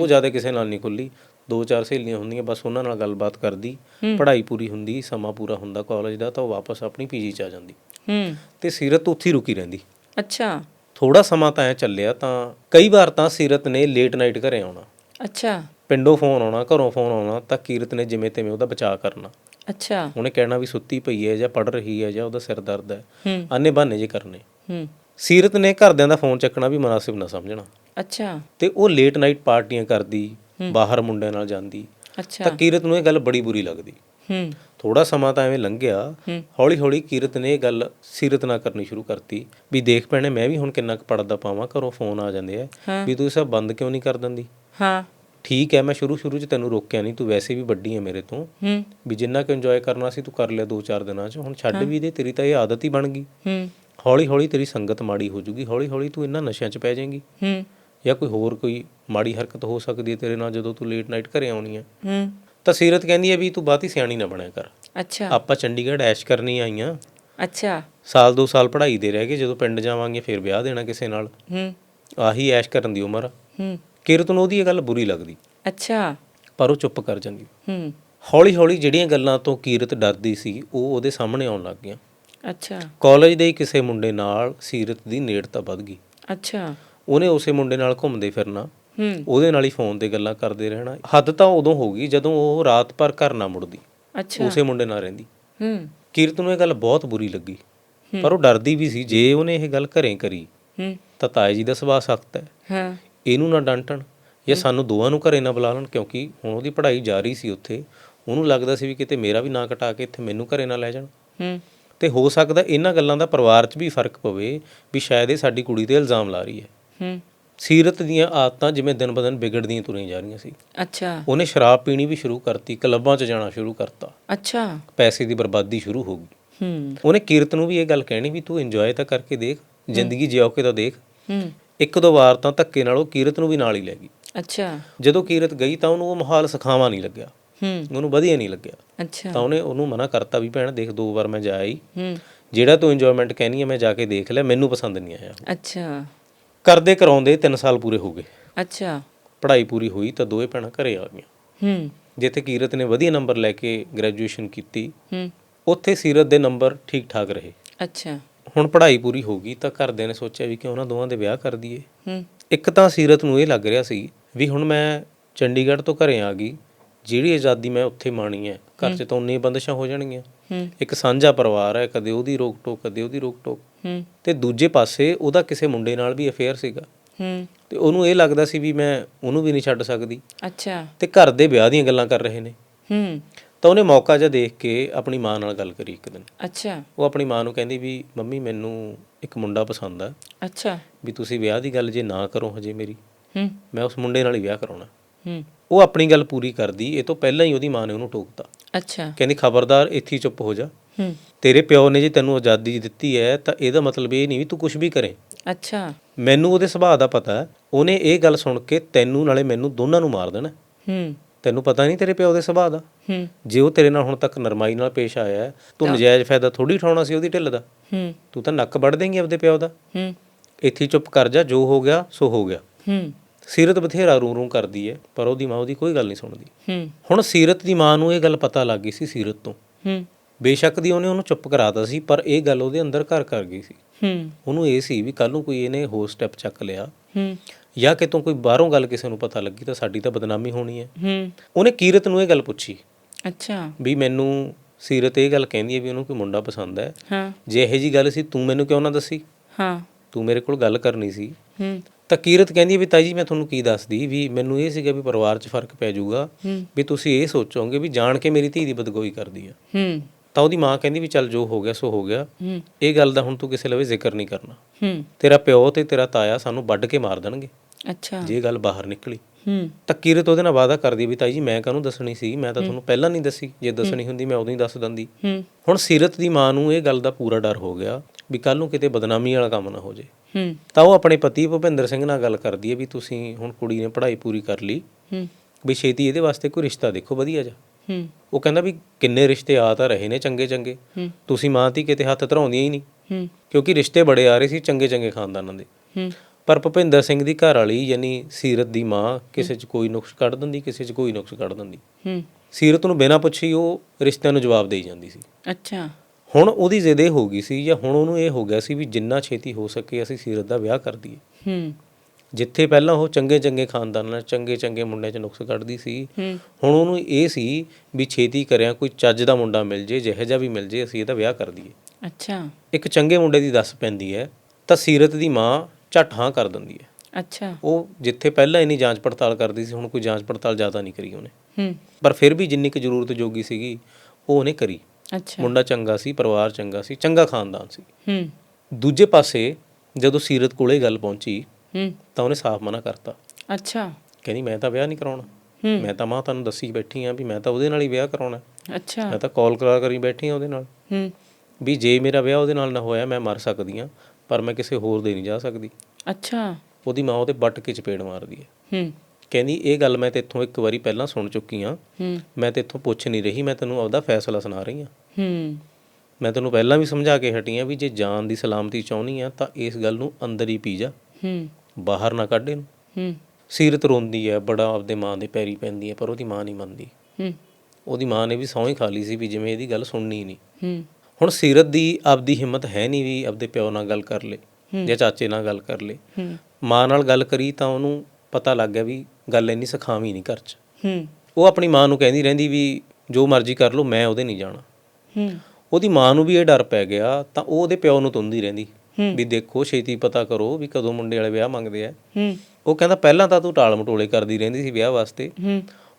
ਉਹ ਜ਼ਿਆਦਾ ਕਿਸੇ ਨਾਲ ਨਹੀਂ ਖੁੱਲੀ। ਦੋ ਚਾਰ ਸਹੇਲੀਆਂ ਹੁੰਦੀਆਂ ਬਸ ਉਹਨਾਂ ਨਾਲ ਗੱਲਬਾਤ ਕਰਦੀ। ਪੜ੍ਹਾਈ ਪੂਰੀ ਹੁੰਦੀ ਸਮਾਂ ਪੂਰਾ ਹੁੰਦਾ ਕਾਲਜ ਦਾ ਤਾਂ ਉਹ ਵਾਪਸ ਆਪਣੀ ਪੀਜੀ ਚ ਆ ਜਾਂਦੀ। ਹੂੰ। ਤੇ ਸੀਰਤ ਉੱਥੇ ਹੀ ਰੁਕੀ ਰਹਿੰਦੀ। ਅੱਛਾ। ਥੋੜਾ ਸਮਾਂ ਤਾਂ ਐ ਚੱਲਿਆ ਤਾਂ ਕਈ ਵਾਰ ਤਾਂ ਸੀਰਤ ਨੇ ਲੇਟ ਨਾਈਟ ਘਰੇ ਆਉਣਾ। ਅੱਛਾ। ਪਿੰਡੋਂ ਫੋਨ ਆਉਣਾ ਘਰੋਂ ਫੋਨ ਆਉਣਾ ਤਾਂ ਕੀਰਤ ਨੇ ਜਿਵੇਂ ਤਿਵੇਂ ਉਹਦਾ ਬਚਾਅ ਕਰਨਾ। ਅੱਛਾ। ਉਹਨੇ ਕਹਿਣਾ ਵੀ ਸੁੱਤੀ ਪਈ ਹੈ ਜਾਂ ਪੜ ਰਹੀ ਹੈ ਜਾਂ ਉਹਦਾ ਸਿਰ ਦਰਦ ਹੈ। ਆਨੇ ਬਹਾਨੇ ਜੇ ਕਰਨੇ। ਹੂੰ। ਸੀਰਤ ਨੇ ਘਰਦਿਆਂ ਦਾ ਫੋਨ ਚੱਕਣਾ ਵੀ ਮناسب ਨਾ ਸਮਝਣਾ। ਅੱਛਾ। ਤੇ ਉਹ ਲੇਟ ਨਾਈਟ ਪਾਰਟੀਆਂ ਕਰਦੀ ਬਾਹਰ ਮੁੰਡਿਆਂ ਨਾਲ ਜਾਂਦੀ। ਅੱਛਾ। ਤਾਂ ਕੀਰਤ ਨੂੰ ਇਹ ਗੱਲ ਬੜੀ ਬੁਰੀ ਲੱਗਦੀ। ਹੂੰ। ਥੋੜਾ ਸਮਾਂ ਤਾਂ ਐਵੇਂ ਲੰਘਿਆ। ਹੌਲੀ ਹੌਲੀ ਕੀਰਤ ਨੇ ਇਹ ਗੱਲ ਸੀਰਤ ਨਾਲ ਕਰਨੀ ਸ਼ੁਰੂ ਕਰਤੀ ਵੀ ਦੇਖ ਪੈਣੇ ਮੈਂ ਵੀ ਹੁਣ ਕਿੰਨਾ ਕੁ ਪੜਦਾ ਪਾਵਾਂ ਘਰੋਂ ਫੋਨ ਆ ਜਾਂਦੇ ਆ ਵੀ ਤੂੰ ਸਭ ਬੰਦ ਕਿਉਂ ਨਹੀਂ ਕਰ ਦਿੰਦੀ? ਹਾਂ। ਠੀਕ ਹੈ ਮੈਂ ਸ਼ੁਰੂ ਸ਼ੁਰੂ 'ਚ ਤੈਨੂੰ ਰੋਕਿਆ ਨਹੀਂ ਤੂੰ ਵੈਸੇ ਵੀ ਵੱਡੀ ਹੈ ਮੇਰੇ ਤੋਂ। ਹੂੰ। ਵੀ ਜਿੰਨਾ ਕੁ ਇੰਜੋਏ ਕਰਨਾ ਸੀ ਤੂੰ ਕਰ ਲਿਆ 2-4 ਦਿਨਾਂ 'ਚ। ਹੁਣ ਛੱਡ ਵੀ ਦੇ ਤੇਰੀ ਤਾਂ ਇਹ ਆਦਤ ਹੀ ਬਣ ਗਈ। ਹੂੰ। ਹੌਲੀ ਹੌਲੀ ਤੇਰੀ ਸੰਗਤ ਮਾੜੀ ਹੋ ਜੂਗੀ ਹੌਲੀ ਹੌਲੀ ਤੂੰ ਇਹਨਾਂ ਨਸ਼ਿਆਂ 'ਚ ਪੈ ਜਾਏਂਗੀ। ਹੂੰ। ਜਾਂ ਕੋਈ ਹੋਰ ਕੋਈ ਮਾੜੀ ਹਰਕਤ ਹੋ ਸਕਦੀ ਹੈ ਤੇਰੇ ਨਾਲ ਜਦੋਂ ਤੂੰ ਲੇਟ ਨਾਈਟ ਘਰੇ ਆਉਣੀ ਹੈ। ਹੂੰ। ਤਾਂ ਸੀਰਤ ਕਹਿੰਦੀ ਹੈ ਵੀ ਤੂੰ ਬਾਤੀ ਸਿਆਣੀ ਨਾ ਬਣਿਆ ਕਰ। ਅੱਛਾ। ਆਪਾਂ ਚੰਡੀਗੜ੍ਹ ਐਸ਼ ਕਰਨੀ ਆਈਆਂ। ਅੱਛਾ। ਸਾਲ ਦੋ ਸਾਲ ਪੜ੍ਹਾਈ ਦੇ ਰਹਿ ਗਏ ਜਦੋਂ ਪਿੰਡ ਜਾਵਾਂਗੇ ਫਿਰ ਵਿਆਹ ਦੇਣਾ ਕਿਸੇ ਨਾਲ। ਹੂੰ। ਆਹੀ ਐਸ਼ ਕਰਨ ਦੀ ਉਮਰ। ਹੂੰ। ਕਿਰਤ ਨੂੰ ਉਹਦੀ ਇਹ ਗੱਲ ਬੁਰੀ ਲੱਗਦੀ। ਅੱਛਾ। ਪਰ ਉਹ ਚੁੱਪ ਕਰ ਜਾਂਦੀ। ਹੂੰ। ਹੌਲੀ ਹੌਲੀ ਜਿਹੜੀਆਂ ਗੱਲਾਂ ਤੋਂ ਕੀਰਤ ਡਰਦੀ ਸੀ ਉਹ ਉਹਦੇ ਸਾਹਮਣੇ ਆਉਣ ਲੱਗ ਗਈਆਂ। ਅੱਛਾ। ਕਾਲਜ ਦੇ ਕਿਸੇ ਮੁੰਡੇ ਨਾਲ ਸੀਰਤ ਦੀ ਨੇੜਤਾ ਵੱਧ ਗਈ। ਅੱਛਾ। ਉਹਨੇ ਉਸੇ ਮੁੰਡੇ ਨਾਲ ਘੁੰਮਦੇ ਫਿਰਨਾ। ਹੂੰ। ਉਹਦੇ ਨਾਲ ਹੀ ਫੋਨ ਤੇ ਗੱਲਾਂ ਕਰਦੇ ਰਹਿਣਾ। ਹੱਦ ਤਾਂ ਉਦੋਂ ਹੋ ਗਈ ਜਦੋਂ ਉਹ ਰਾਤ ਭਰ ਘਰ ਨਾ ਮੁੜਦੀ। ਅੱਛਾ। ਉਸੇ ਮੁੰਡੇ ਨਾਲ ਰਹਿੰਦੀ। ਹੂੰ। ਕੀਰਤ ਨੂੰ ਇਹ ਗੱਲ ਬਹੁਤ ਬੁਰੀ ਲੱਗੀ। ਪਰ ਉਹ ਡਰਦੀ ਵੀ ਸੀ। ਜੇ ਉਹਨੇ ਇਹ ਗੱਲ ਘਰੇ ਕਰੀ ਹੂੰ। ਤਾਂ ਤਾਏ ਜੀ ਦਾ ਸੁਭਾਅ ਸਖਤ ਹੈ। ਹਾਂ। ਇਹਨੂੰ ਨਾ ਡਾਂਟਣ ਜਾਂ ਸਾਨੂੰ ਦੋਵਾਂ ਨੂੰ ਘਰੇ ਨਾ ਬੁਲਾ ਲੈਣ ਕਿਉਂਕਿ ਹੁਣ ਉਹਦੀ ਪੜ੍ਹਾਈ ਜਾਰੀ ਸੀ ਉੱਥੇ ਉਹਨੂੰ ਲੱਗਦਾ ਸੀ ਵੀ ਕਿਤੇ ਮੇਰਾ ਵੀ ਨਾਂ ਕਟਾ ਕੇ ਇੱਥੇ ਮੈਨੂੰ ਘਰੇ ਨਾ ਲੈ ਜਾਣ। ਹੂੰ। ਤੇ ਹੋ ਸਕਦਾ ਇਹਨਾਂ ਗੱਲਾਂ ਦਾ ਪਰਿਵਾਰ 'ਚ ਵੀ ਫ਼ਰਕ ਪਵੇ ਵੀ ਸ਼ਾਇਦ ਇਹ ਸਾਡੀ ਕੁੜੀ ਤੇ ਇਲਜ਼ਾਮ ਲਾ ਰਹੀ ਹੈ। ਹੂੰ। ਸੀਰਤ ਦੀਆਂ ਆਦਤਾਂ ਜਿਵੇਂ ਦਿਨ ਬਦਨ ਵਿਗੜਦੀਆਂ ਤੁਰੀਆਂ ਜਾ ਰਹੀਆਂ ਸੀ। ਅੱਛਾ। ਉਹਨੇ ਸ਼ਰਾਬ ਪੀਣੀ ਵੀ ਸ਼ੁਰੂ ਕਰਤੀ ਕਲੱਬਾਂ 'ਚ ਜਾਣਾ ਸ਼ੁਰੂ ਕਰਤਾ। ਅੱਛਾ। ਪੈਸੇ ਦੀ ਬਰਬਾਦੀ ਸ਼ੁਰੂ ਹੋ ਗਈ। ਹੂੰ। ਉਹਨੇ ਕੀਰਤ ਨੂੰ ਵੀ ਇਹ ਗੱਲ ਕਹਿਣੀ ਵੀ ਤੂੰ ਇੰਜੋਏ ਤਾਂ ਕਰਕੇ ਦੇਖ ਜ਼ਿੰਦਗੀ ਜਿਉ ਕੇ ਤਾਂ ਦੇਖ। ਹੂੰ। ਇੱਕ ਦੋ ਵਾਰ ਤਾਂ ਧੱਕੇ ਨਾਲ ਉਹ ਕੀਰਤ ਨੂੰ ਵੀ ਨਾਲ ਹੀ ਲੈ ਗਈ। ਅੱਛਾ। ਜਦੋਂ ਕੀਰਤ ਗਈ ਤਾਂ ਉਹਨੂੰ ਉਹ ਮਾਹੌਲ ਸਿਖਾਵਾ ਨਹੀਂ ਲੱਗਿਆ। ਹੂੰ। ਉਹਨੂੰ ਵਧੀਆ ਨਹੀਂ ਲੱਗਿਆ। ਅੱਛਾ। ਤਾਂ ਉਹਨੇ ਉਹਨੂੰ ਮਨਾ ਕਰਤਾ ਵੀ ਭੈਣ ਦੇਖ ਦੋ ਵਾਰ ਮੈਂ ਜਾ ਆਈ। ਹੂੰ। ਜਿਹੜਾ ਤੂੰ ਇੰਜੋਇਮੈਂਟ ਕਹਿਨੀ ਆ ਮੈਂ ਜਾ ਕੇ ਦੇਖ ਲਿਆ ਮੈਨੂੰ ਪਸੰਦ ਨਹੀਂ ਆਇਆ। ਅੱਛਾ। ਕਰਦੇ ਕਰਾਉਂਦੇ 3 ਸਾਲ ਪੂਰੇ ਹੋ ਗਏ। ਅੱਛਾ। ਪੜ੍ਹਾਈ ਪੂਰੀ ਹੋਈ ਤਾਂ ਦੋਵੇਂ ਭੈਣਾਂ ਘਰੇ ਆ ਗਈਆਂ। ਹੂੰ। ਜਿੱਥੇ ਕੀਰਤ ਨੇ ਵਧੀਆ ਨੰਬਰ ਲੈ ਕੇ ਗ੍ਰੈਜੂਏਸ਼ਨ ਕੀਤੀ ਹੂੰ। ਉੱਥੇ ਸੀਰਤ ਦੇ ਨੰਬਰ ਠੀਕ ਠਾਕ ਰਹੇ। ਅੱਛਾ। ਹੁਣ ਪੜ੍ਹਾਈ ਪੂਰੀ ਹੋ ਗਈ ਤਾਂ ਘਰਦਿਆਂ ਨੇ ਸੋਚਿਆ ਵੀ ਕਿ ਉਹਨਾਂ ਦੋਵਾਂ ਦੇ ਵਿਆਹ ਕਰ ਦਈਏ। ਹੂੰ। ਇੱਕ ਤਾਂ ਸੀਰਤ ਨੂੰ ਇਹ ਲੱਗ ਰਿਹਾ ਸੀ ਵੀ ਹੁਣ ਮੈਂ ਚੰਡੀਗੜ੍ਹ ਤੋਂ ਘਰੇ ਆ ਗਈ ਜਿਹੜੀ ਆਜ਼ਾਦੀ ਮੈਂ ਉੱਥੇ ਮਾਣੀ ਹੈ ਘਰ 'ਚ ਤਾਂ ਉਨੀਆਂ ਬੰਦਸ਼ਾਂ ਹੋ ਜਾਣਗੀਆਂ। ਹੂੰ। ਇੱਕ ਸਾਂਝਾ ਪਰਿਵਾਰ ਹੈ ਕਦੇ ਉਹਦੀ ਰੋਕ ਟੋਕ ਕਦੇ ਉਹਦੀ ਰੋਕ ਟੋਕ ਹੂੰ। ਤੇ ਦੂਜੇ ਪਾਸੇ ਉਹਦਾ ਕਿਸੇ ਮੁੰਡੇ ਨਾਲ ਵੀ ਅਫੇਅਰ ਸੀਗਾ। ਹੂੰ। ਤੇ ਉਹਨੂੰ ਇਹ ਲੱਗਦਾ ਸੀ ਵੀ ਮੈਂ ਉਹਨੂੰ ਵੀ ਨਹੀਂ ਛੱਡ ਸਕਦੀ। ਅੱਛਾ। ਤੇ ਘਰ ਦੇ ਵਿਆਹ ਦੀਆਂ ਗੱਲਾਂ ਕਰ ਰਹੇ ਨੇ। ਹੂੰ। ਤਾਂ ਉਹਨੇ ਮੌਕਾ ਜਿਹਾ ਦੇਖ ਕੇ ਆਪਣੀ ਮਾਂ ਨਾਲ ਗੱਲ ਕਰੀ ਇੱਕ ਦਿਨ। ਅੱਛਾ। ਉਹ ਆਪਣੀ ਮਾਂ ਨੂੰ ਕਹਿੰਦੀ ਵੀ ਮੰਮੀ ਮੈਨੂੰ ਇੱਕ ਮੁੰਡਾ ਪਸੰਦ ਆ। ਅੱਛਾ। ਵੀ ਤੁਸੀਂ ਵਿਆਹ ਦੀ ਗੱਲ ਜੇ ਨਾ ਕਰੋ ਹਜੇ ਮੇਰੀ ਹੂੰ। ਮੈਂ ਉਸ ਮੁੰਡੇ ਨਾਲ ਹੀ ਵਿਆਹ ਕਰਾਉਣਾ। ਹੂੰ। ਉਹ ਆਪਣੀ ਗੱਲ ਪੂਰੀ ਕਰਦੀ ਇਹ ਤੋਂ ਪਹਿਲਾਂ ਹੀ ਉਹਦੀ ਮਾਂ ਨੇ ਉਹਨੂੰ ਟੋਕਤਾ। ਅੱਛਾ। ਕਹਿੰਦੀ ਖਬਰਦਾਰ ਇੱਥੇ ਚੁੱਪ ਹੋ ਜਾ। ਹੂੰ। ਤੇਰੇ ਪਿਓ ਨੇ ਜੇ ਤੈਨੂੰ ਆਜ਼ਾਦੀ ਦਿੱਤੀ ਹੈ ਤਾਂ ਇਹਦਾ ਮਤਲਬ ਇਹ ਨਹੀਂ ਵੀ ਤੂੰ ਕੁਝ ਵੀ ਕਰੇ। ਅੱਛਾ। ਮੈਨੂੰ ਉਹਦੇ ਸੁਭਾਅ ਦਾ ਪਤਾ ਹੈ। ਉਹਨੇ ਇਹ ਗੱਲ ਸੁਣ ਕੇ ਤੈਨੂੰ ਨਾਲੇ ਮੈਨੂੰ ਦੋਨਾਂ ਨੂੰ ਮਾਰ ਦੇਣਾ। ਹੂੰ। ਤੈਨੂੰ ਪਤਾ ਨਹੀਂ ਤੇਰੇ ਪਿਓ ਦੇ ਸੁਭਾਅ ਦਾ। ਜੇ ਉਹ ਤੇਰੇ ਨਾਲ ਹੁਣ ਤੱਕ ਨਰਮਾਈ ਨਾਲ ਪੇਸ਼ ਆਇਆ ਤੂੰ ਨਜਾਇਜ਼ ਫਾਇਦਾ ਥੋੜੀ ਉਠਾਉਣਾ ਸੀ ਉਹਦੀ ਢਿੱਲ ਦਾ। ਹੂੰ। ਤੂੰ ਤਾਂ ਨੱਕ ਵੱਢ ਦੇਂਗੀ ਆਪਦੇ ਪਿਓ ਦਾ। ਹੂੰ। ਇੱਥੇ ਚੁੱਪ ਕਰ ਜਾ ਜੋ ਹੋ ਗਿਆ ਸੋ ਹੋ ਗਿਆ। ਹੂੰ। ਸੀਰਤ ਬਥੇਰਾ ਰੂ ਰੂ ਕਰਦੀ ਹੈ ਪਰ ਉਹਦੀ ਮਾਂ ਉਹਦੀ ਕੋਈ ਗੱਲ ਨਹੀਂ ਸੁਣਦੀ। ਹੂੰ। ਹੁਣ ਸੀਰਤ ਦੀ ਮਾਂ ਨੂੰ ਇਹ ਗੱਲ ਪਤਾ ਲੱਗ ਗਈ ਸੀ ਸੀਰਤ ਤੋਂ। ਹੂੰ। ਬੇਸ਼ੱਕ ਦੀ ਉਹਨੇ ਉਹਨੂੰ ਚੁੱਪ ਕਰਾਤਾ ਸੀ ਪਰ ਇਹ ਗੱਲ ਉਹਦੇ ਅੰਦਰ ਘਰ ਕਰ ਗਈ ਸੀ। ਹੂੰ। ਉਹਨੂੰ ਇਹ ਸੀ ਵੀ ਕੱਲ ਨੂੰ ਕੋਈ ਇਹਨੇ ਹੋਰ ਸਟੈਪ ਚੱਕ ਲਿਆ। ਹੂੰ। ਜਾਂ ਕਿਤੋਂ ਕੋਈ ਬਾਹਰੋਂ ਗੱਲ ਕਿਸੇ ਨੂੰ ਪਤਾ ਲੱਗੀ ਤਾਂ ਸਾਡੀ ਤਾਂ ਬਦਨਾਮੀ ਹੋਣੀ ਹੈ। ਹੂੰ। ਉਹਨੇ ਕੀਰਤ ਨੂੰ ਇਹ ਗੱਲ ਪੁੱਛੀ। ਅੱਛਾ। ਵੀ ਮੈਨੂੰ ਸੀਰਤ ਇਹ ਗੱਲ ਕਹਿੰਦੀ ਹੈ ਵੀ ਉਹਨੂੰ ਕੋਈ ਮੁੰਡਾ ਪਸੰਦ ਹੈ। ਹਾਂ। ਜੇ ਇਹੋ ਜੀ ਗੱਲ ਸੀ ਤੂੰ ਮੈਨੂੰ ਕਿਉਂ ਨਾ ਦੱਸੀ? ਹਾਂ। ਤੂੰ ਮੇਰੇ ਕੋਲ ਗੱਲ ਕਰਨੀ ਸੀ। ਹੂੰ। ਤਾਂ ਕੀਰਤ ਕਹਿੰਦੀ ਹੈ ਵੀ ਤਾਈ ਜੀ ਮੈਂ ਤੁਹਾਨੂੰ ਕੀ ਦੱਸਦੀ? ਵੀ ਮੈਨੂੰ ਇਹ ਸੀਗਾ ਵੀ ਪਰਿਵਾਰ 'ਚ ਫ਼ਰਕ ਪੈ ਜਾਊਗਾ। ਵੀ ਤੁਸੀਂ ਇਹ ਸੋਚੋਗੇ ਵੀ ਜਾਣ ਕੇ ਮੇਰੀ ਧੀ ਦੀ ਬਦਗੋਈ ਕਰਦੀ ਆ। ਹੂੰ। ਤਾਂ ਉਹਦੀ ਮਾਂ ਕਹਿੰਦੀ ਵੀ ਚੱਲ ਜੋ ਹੋ ਗਿਆ ਸੋ ਹੋ ਗਿਆ। ਹੂੰ। ਇਹ ਗੱਲ ਦਾ ਹੁਣ ਤੂੰ ਕਿਸੇ ਲਵੇ ਜ਼ਿਕਰ ਨਹੀਂ ਕਰਨਾ। ਹੂੰ। ਤੇਰਾ ਪਿਓ ਤੇ ਤੇਰਾ ਤਾਇਆ ਸਾਨੂੰ ਵੱਢ ਕੇ ਮਾਰ ਦੇਣਗੇ। ਅੱਛਾ। ਜੇ ਗੱਲ ਬਾਹਰ ਨਿਕਲੀ ਹੂੰ। ਤਾਂ ਕੀਰਤ ਉਹਦੇ ਨਾਲ ਵਾਅਦਾ ਕਰਦੀ ਵੀ ਤਾਈ ਜੀ ਮੈਂ ਕਾਹਨੂੰ ਦੱਸਣੀ ਸੀ? ਮੈਂ ਤਾਂ ਤੁਹਾਨੂੰ ਪਹਿਲਾਂ ਨਹੀਂ ਦੱਸੀ। ਜੇ ਦੱਸਣੀ ਹੁੰਦੀ ਮੈਂ ਉਦੋਂ ਹੀ ਦੱਸ ਦਿੰਦੀ। ਹੂੰ। ਹੁਣ ਸੀਰਤ ਦੀ ਮਾਂ ਨੂੰ ਇਹ ਗੱਲ ਦਾ ਪੂਰਾ ਡਰ ਹੋ ਗਿਆ ਵੀ ਕੱਲ ਨੂੰ ਕਿਤੇ ਬਦਨਾਮੀ ਵਾਲਾ ਕੰਮ ਨਾ ਹੋ ਜੇ। ਹੂੰ। ਤਾਂ ਉਹ ਆਪਣੇ ਪਤੀ ਭੁਪਿੰਦਰ ਸਿੰਘ ਨਾਲ ਗੱਲ ਕਰਦੀ ਹੈ ਵੀ ਤੁਸੀਂ ਹੁਣ ਕੁੜੀ ਨੇ ਪੜ੍ਹਾਈ ਪੂਰੀ ਕਰ ਲਈ। ਹੂੰ। ਵੀ ਛੇਤੀ ਇਹਦੇ ਵਾਸਤੇ ਕੋਈ ਰਿਸ਼ਤਾ ਦੇਖੋ ਵਧੀਆ ਜਿਹਾ। ਹੂੰ। ਉਹ ਕਹਿੰਦਾ ਵੀ ਕਿੰਨੇ ਰਿਸ਼ਤੇ ਆ ਤਾਂ ਰਹੇ ਨੇ ਚੰਗੇ ਚੰਗੇ। ਤੁਸੀਂ ਮਾਂ ਧੀ ਕਿਤੇ ਹੱਥ ਧਰਾਉਂਦੀਆਂ ਹੀ ਨਹੀਂ। ਹੂੰ। ਕਿਉਂਕਿ ਰਿਸ਼ਤੇ ਬੜੇ ਆ ਰਹੇ ਸੀ ਚੰਗੇ ਚੰਗੇ ਖਾਨਦਾਨਾਂ ਦੇ। ਹੂੰ। ਪਰ ਭੁਪਿੰਦਰ ਸਿੰਘ ਦੀ ਘਰ ਵਾਲੀ ਯਾਨੀ ਸੀਰਤ ਦੀ ਮਾਂ ਕਿਸੇ 'ਚ ਕੋਈ ਨੁਕਸ ਕੱਢ ਦਿੰਦੀ ਕਿਸੇ 'ਚ ਕੋਈ ਨੁਕਸ ਕੱਢ ਦਿੰਦੀ। ਹੂੰ। ਸੀਰਤ ਨੂੰ ਬਿਨਾਂ ਪੁੱਛੀ ਉਹ ਰਿਸ਼ਤਿਆਂ ਨੂੰ ਜਵਾਬ ਦੇਈ ਜਾਂਦੀ ਸੀ। ਅੱਛਾ। ਹੁਣ ਉਹਦੀ ਜ਼ਿੱਦ ਇਹ ਹੋ ਗਈ ਸੀ ਜਾਂ ਹੁਣ ਉਹਨੂੰ ਇਹ ਹੋ ਗਿਆ ਸੀ ਵੀ ਜਿੰਨਾ ਛੇਤੀ ਹੋ ਸਕੇ ਅਸੀਂ ਸੀਰਤ ਦਾ ਵਿਆਹ ਕਰ ਦਈਏ। ਹੂੰ। ਜਿੱਥੇ ਪਹਿਲਾਂ ਉਹ ਚੰਗੇ ਚੰਗੇ ਖਾਨਦਾਨਾਂ ਨਾਲ ਚੰਗੇ ਚੰਗੇ ਮੁੰਡਿਆਂ 'ਚ ਨੁਕਸ ਕੱਢਦੀ ਸੀ ਹੁਣ ਉਹਨੂੰ ਇਹ ਸੀ ਵੀ ਛੇਤੀ ਕਰਿਆ ਕੋਈ ਚੱਜ ਦਾ ਮੁੰਡਾ ਮਿਲ ਜੇ ਜਿਹੋ ਜਿਹਾ ਵੀ ਮਿਲ ਜੇ ਅਸੀਂ ਇਹਦਾ ਵਿਆਹ ਕਰ ਦਈਏ। ਅੱਛਾ। ਇੱਕ ਚੰਗੇ ਮੁੰਡੇ ਦੀ ਦੱਸ ਪੈਂਦੀ ਹੈ ਤਾਂ ਸੀਰਤ ਦੀ ਮਾਂ ਝੱਟ ਹਾਂ ਕਰ ਦਿੰਦੀ ਹੈ। ਅੱਛਾ। ਉਹ ਜਿੱਥੇ ਪਹਿਲਾਂ ਇਨੀ ਜਾਂਚ ਪੜਤਾਲ ਕਰਦੀ ਸੀ ਹੁਣ ਕੋਈ ਜਾਂਚ ਪੜਤਾਲ ਜ਼ਿਆਦਾ ਨਹੀਂ ਕਰੀ ਉਹਨੇ। ਹੂੰ। ਪਰ ਫਿਰ ਵੀ ਜਿੰਨੀ ਕੁ ਜ਼ਰੂਰਤ ਜੋਗੀ ਸੀਗੀ ਉਹ ਉਹਨੇ ਕਰੀ। ਅੱਛਾ। ਮੁੰਡਾ ਚੰਗਾ ਸੀ ਪਰਿਵਾਰ ਚੰਗਾ ਸੀ ਚੰਗਾ ਖਾਨਦਾਨ ਸੀ। ਹੂੰ। ਦੂਜੇ ਪਾਸੇ ਜਦੋਂ ਸੀਰਤ ਕੋਲੇ ਗੱਲ ਪਹੁੰਚੀ ਹੂੰ। ਤਾਂ ਉਹਨੇ ਸਾਫ਼ ਮਨਾ ਕਰਤਾ। ਅੱਛਾ। ਕਹਿੰਦੀ ਮੈਂ ਤਾਂ ਵਿਆਹ ਨਹੀਂ ਕਰਾਉਣਾ। ਹੂੰ। ਮੈਂ ਤਾਂ ਮਾਂ ਤੁਹਾਨੂੰ ਦੱਸੀ ਬੈਠੀ ਆ ਵੀ ਮੈਂ ਤਾਂ ਉਹਦੇ ਨਾਲ ਹੀ ਵਿਆਹ ਕਰਾਉਣਾ ਅੱਛਾ। ਮੈਂ ਤਾਂ ਕਾਲ ਕਰਾ ਕਰੀ ਬੈਠੀ ਆ ਉਹਦੇ ਨਾਲ। ਹੂੰ। ਵੀ ਜੇ ਮੇਰਾ ਵਿਆਹ ਉਹਦੇ ਨਾਲ ਨਾ ਹੋਇਆ ਮੈਂ ਮਰ ਸਕਦੀ ਆ। ਪਰ ਮੈਂ ਕਿਸੇ ਹੋਰ ਦੇ ਨਹੀਂ ਜਾ ਸਕਦੀ। ਅੱਛਾ। ਉਹਦੀ ਮਾਂ ਉਹਦੇ ਵੱਟ ਕੇ ਚਪੇੜ ਮਾਰਦੀ ਹੈ। ਹੂੰ। ਕਹਿੰਦੀ ਇਹ ਗੱਲ ਮੈਂ ਤੇਥੋਂ ਇੱਕ ਵਾਰੀ ਪਹਿਲਾਂ ਸੁਣ ਚੁੱਕੀ ਆ ਹੂੰ। ਮੈਂ ਤੇਥੋਂ ਪੁੱਛ ਨਹੀਂ ਰਹੀ ਮੈਂ ਤੈਨੂੰ ਆਪਦਾ ਫੈਸਲਾ ਸੁਣਾ ਰਹੀ ਆ ਹੂੰ। ਮੈਂ ਤੈਨੂੰ ਪਹਿਲਾਂ ਵੀ ਸਮਝਾ ਕੇ ਹਟੀ ਆ ਵੀ ਜੇ ਜਾਨ ਦੀ ਸਲਾਮਤੀ ਚਾਹੁੰਦੀ ਆ ਤਾਂ ਇਸ ਗੱਲ ਨੂੰ ਅੰਦਰ ਹੀ ਪੀ ਜਾ। ਹੂੰ। ਬਾਹਰ ਨਾ ਕੱਢ ਇਹਨੂੰ। ਹੂੰ। ਸੀਰਤ ਰੋਂਦੀ ਹੈ ਬੜਾ ਆਪਦੇ ਮਾਂ ਦੇ ਪੈਰੀ ਪੈਂਦੀ ਹੈ ਪਰ ਉਹਦੀ ਮਾਂ ਨਹੀਂ ਮੰਨਦੀ। ਹੂੰ। ਉਹਦੀ ਮਾਂ ਨੇ ਵੀ ਸਹੁੰ ਹੀ ਖਾ ਲਈ ਸੀ ਵੀ ਜਿਵੇਂ ਇਹਦੀ ਗੱਲ ਸੁਣਨੀ ਨਹੀਂ। ਹੂੰ। ਹੁਣ ਸੀਰਤ ਦੀ ਆਪਦੀ ਹਿੰਮਤ ਹੈ ਨਹੀਂ ਵੀ ਆਪਦੇ ਪਿਓ ਨਾਲ ਗੱਲ ਕਰ ਲੇ ਜਾਂ ਚਾਚੇ ਨਾਲ ਗੱਲ ਕਰ ਲੇ। ਮਾਂ ਨਾਲ ਗੱਲ ਕਰੀ ਤਾਂ ਉਹਨੂੰ ਪਤਾ ਲੱਗ ਗਿਆ ਵੀ ਗੱਲ ਇੰਨੀ ਸਖਾਵੀ ਨਹੀਂ ਘਰ 'ਚ। ਉਹ ਆਪਣੀ ਮਾਂ ਨੂੰ ਕਹਿੰਦੀ ਰਹਿੰਦੀ ਵੀ ਜੋ ਮਰਜ਼ੀ ਕਰ ਲਓ ਮੈਂ ਉਹਦੇ ਨਹੀਂ ਜਾਣਾ। ਉਹਦੀ ਮਾਂ ਨੂੰ ਵੀ ਇਹ ਡਰ ਪੈ ਗਿਆ ਤਾਂ ਉਹ ਉਹਦੇ ਪਿਓ ਨੂੰ ਤੁੰਦੀ ਰਹਿੰਦੀ। ਵੀ ਦੇਖੋ ਛੇਤੀ ਪਤਾ ਕਰੋ ਵੀ ਕਦੋਂ ਮੁੰਡੇ ਵਾਲੇ ਵਿਆਹ ਮੰਗਦੇ ਆ। ਉਹ ਕਹਿੰਦਾ ਪਹਿਲਾਂ ਤਾਂ ਤੂੰ ਟਾਲ ਮਟੋਲੇ ਕਰਦੀ ਰਹਿੰਦੀ ਸੀ ਵਿਆਹ ਵਾਸਤੇ।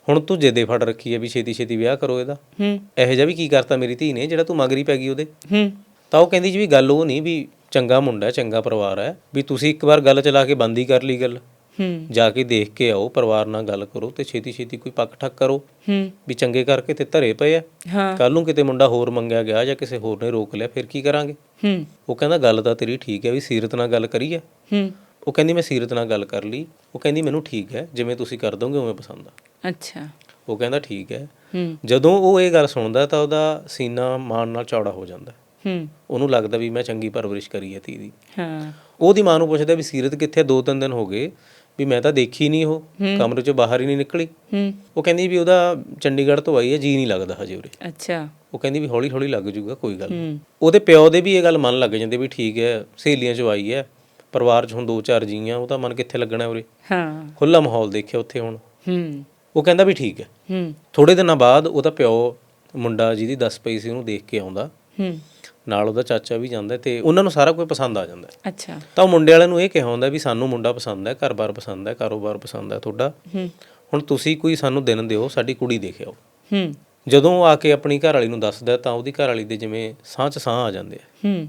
ਹੁਣ ਤੂੰ ਜਿੱਦੇ ਫੜ ਰੱਖੀ ਹੈ ਵੀ ਛੇਤੀ ਛੇਤੀ ਵਿਆਹ ਕਰੋ ਇਹਦਾ। ਹੂੰ। ਇਹੋ ਜਿਹਾ ਵੀ ਕੀ ਕਰਤਾ ਮੇਰੀ ਧੀ ਨੇ ਜਿਹੜਾ ਤੂੰ ਮਗਰੀ ਪੈ ਗਈ ਉਹਦੇ? ਹੂੰ। ਤਾਂ ਉਹ ਕਹਿੰਦੀ ਜੀ ਵੀ ਗੱਲ ਉਹ ਨਹੀਂ ਵੀ ਚੰਗਾ ਮੁੰਡਾ ਹੈ ਚੰਗਾ ਪਰਿਵਾਰ ਹੈ ਵੀ ਤੁਸੀਂ ਇੱਕ ਵਾਰ ਗੱਲ ਚਲਾ ਕੇ ਬੰਦ ਹੀ ਕਰ ਲਈ ਗੱਲ। ਹੂੰ। ਜਾ ਕੇ ਦੇਖ ਕੇ ਆਓ ਪਰਿਵਾਰ ਨਾਲ ਗੱਲ ਕਰੋ ਤੇ ਛੇਤੀ ਛੇਤੀ ਕੋਈ ਪੱਕ ਠੱਕ ਕਰੋ। ਹੂੰ। ਵੀ ਚੰਗੇ ਕਰਕੇ ਤੇ ਧਰੇ ਪਏ ਆ। ਹਾਂ। ਕੱਲ ਨੂੰ ਕਿਤੇ ਮੁੰਡਾ ਹੋਰ ਮੰਗਿਆ ਗਿਆ ਜਾਂ ਕਿਸੇ ਹੋਰ ਨੇ ਰੋਕ ਲਿਆ ਫਿਰ ਕੀ ਕਰਾਂਗੇ? ਹੂੰ। ਉਹ ਕਹਿੰਦਾ ਗੱਲ ਤਾਂ ਤੇਰੀ ਠੀਕ ਹੈ ਵੀ ਸੀਰਤ ਨਾਲ ਗੱਲ ਕਰੀ ਹੈ ਹੂੰ। ਉਹ ਕਹਿੰਦੀ ਮੈਂ ਸੀਰਤ ਨਾਲ ਗੱਲ ਕਰ ਲਈ। ਉਹ ਕਹਿੰਦੀ ਮੈਨੂੰ ਠੀਕ ਹੈ ਜਿਵੇਂ ਤੁਸੀਂ ਕਰ ਦੋਗੇ ਉਵੇਂ ਪਸੰਦ ਆ। ਅੱਛਾ। ਉਹ ਕਹਿੰਦਾ ਠੀਕ ਹੈ। ਹੂੰ। ਜਦੋਂ ਉਹ ਇਹ ਗੱਲ ਸੁਣਦਾ ਤਾਂ ਉਹਦਾ ਸੀਨਾ ਮਾਣ ਨਾਲ ਚੌੜਾ ਹੋ ਜਾਂਦਾ। ਹੂੰ। ਉਹਨੂੰ ਲੱਗਦਾ ਵੀ ਮੈਂ ਚੰਗੀ ਪਰਵਰਿਸ਼ ਕਰੀ ਹੈ ਧੀ ਦੀ। ਹਾਂ। ਉਹਦੀ ਮਾਂ ਨੂੰ ਪੁੱਛਦਾ ਵੀ ਸੀਰਤ ਕਿੱਥੇ? ਦੋ ਤਿੰਨ ਦਿਨ ਹੋ ਗਏ ਵੀ ਮੈਂ ਤਾਂ ਦੇਖੀ ਨਹੀਂ ਉਹ। ਕਮਰੇ ਚੋਂ ਬਾਹਰ ਹੀ ਨਹੀਂ ਨਿਕਲੀ। ਹੂੰ। ਉਹ ਕਹਿੰਦੀ ਵੀ ਉਹਦਾ ਚੰਡੀਗੜ੍ਹ ਤੋਂ ਆਈ ਹੈ ਜੀ ਨਹੀਂ ਲੱਗਦਾ ਹਜੇ ਉਰੇ। ਅੱਛਾ। ਉਹ ਕਹਿੰਦੀ ਵੀ ਹੌਲੀ ਹੌਲੀ ਲੱਗ ਜਾਊਗਾ ਕੋਈ ਗੱਲ ਨਹੀਂ। ਉਹਦੇ ਪਿਓ ਦੇ ਵੀ ਇਹ ਗੱਲ ਮਨ ਲੱਗ ਜਾਂਦੇ ਵੀ ਠੀਕ ਹੈ ਸਹੇਲੀਆਂ ਚੋਂ ਆਈ ਹੈ। ਪਰਿਵਾਰ 'ਚ ਹੁਣ ਦੋ ਚਾਰ ਜੀਆਂ ਉਹ ਤਾਂ ਮਨ ਕਿੱਥੇ ਲੱਗਣਾ ਉਰੇ। ਹਾਂ। ਖੁੱਲਾ ਮਾਹੌਲ ਦੇਖਿਆ ਉੱਥੇ ਹੁਣ। ਹੂੰ। ਉਹ ਕਹਿੰਦਾ ਵੀ ਠੀਕ ਹੈ। ਹੂੰ। ਥੋੜੇ ਦਿਨਾਂ ਬਾਅਦ ਉਹਦਾ ਪਿਓ ਮੁੰਡਾ ਜਿਹਦੀ ਦੱਸ ਪਈ ਸੀ ਉਹਨੂੰ ਦੇਖ ਕੇ ਆਉਂਦਾ। ਹੂੰ। ਨਾਲ ਉਹਦਾ ਚਾਚਾ ਵੀ ਜਾਂਦਾ ਤੇ ਉਹਨਾਂ ਨੂੰ ਸਾਰਾ ਕੁਝ ਪਸੰਦ ਆ ਜਾਂਦਾ। ਅੱਛਾ। ਤਾਂ ਉਹ ਮੁੰਡੇ ਵਾਲਿਆਂ ਨੂੰ ਇਹ ਕਿਹਾ ਹੁੰਦਾ ਵੀ ਸਾਨੂੰ ਮੁੰਡਾ ਪਸੰਦ ਹੈ ਘਰ-ਬਾਰ ਪਸੰਦ ਹੈ ਕਾਰੋਬਾਰ ਪਸੰਦ ਹੈ ਤੁਹਾਡਾ। ਹੂੰ। ਹੁਣ ਤੁਸੀਂ ਕੋਈ ਸਾਨੂੰ ਦਿਨ ਦਿਓ ਸਾਡੀ ਕੁੜੀ ਦੇਖਿਓ। ਹੂੰ। ਜਦੋਂ ਉਹ ਆ ਕੇ ਆਪਣੀ ਘਰ ਵਾਲੀ ਨੂੰ ਦੱਸਦਾ ਤਾਂ ਉਹਦੀ ਘਰ ਵਾਲੀ ਦੇ ਜਿਵੇਂ ਸਾਹ 'ਚ ਸਾਹ ਆ ਜਾਂਦੇ ਆ। ਹੂੰ।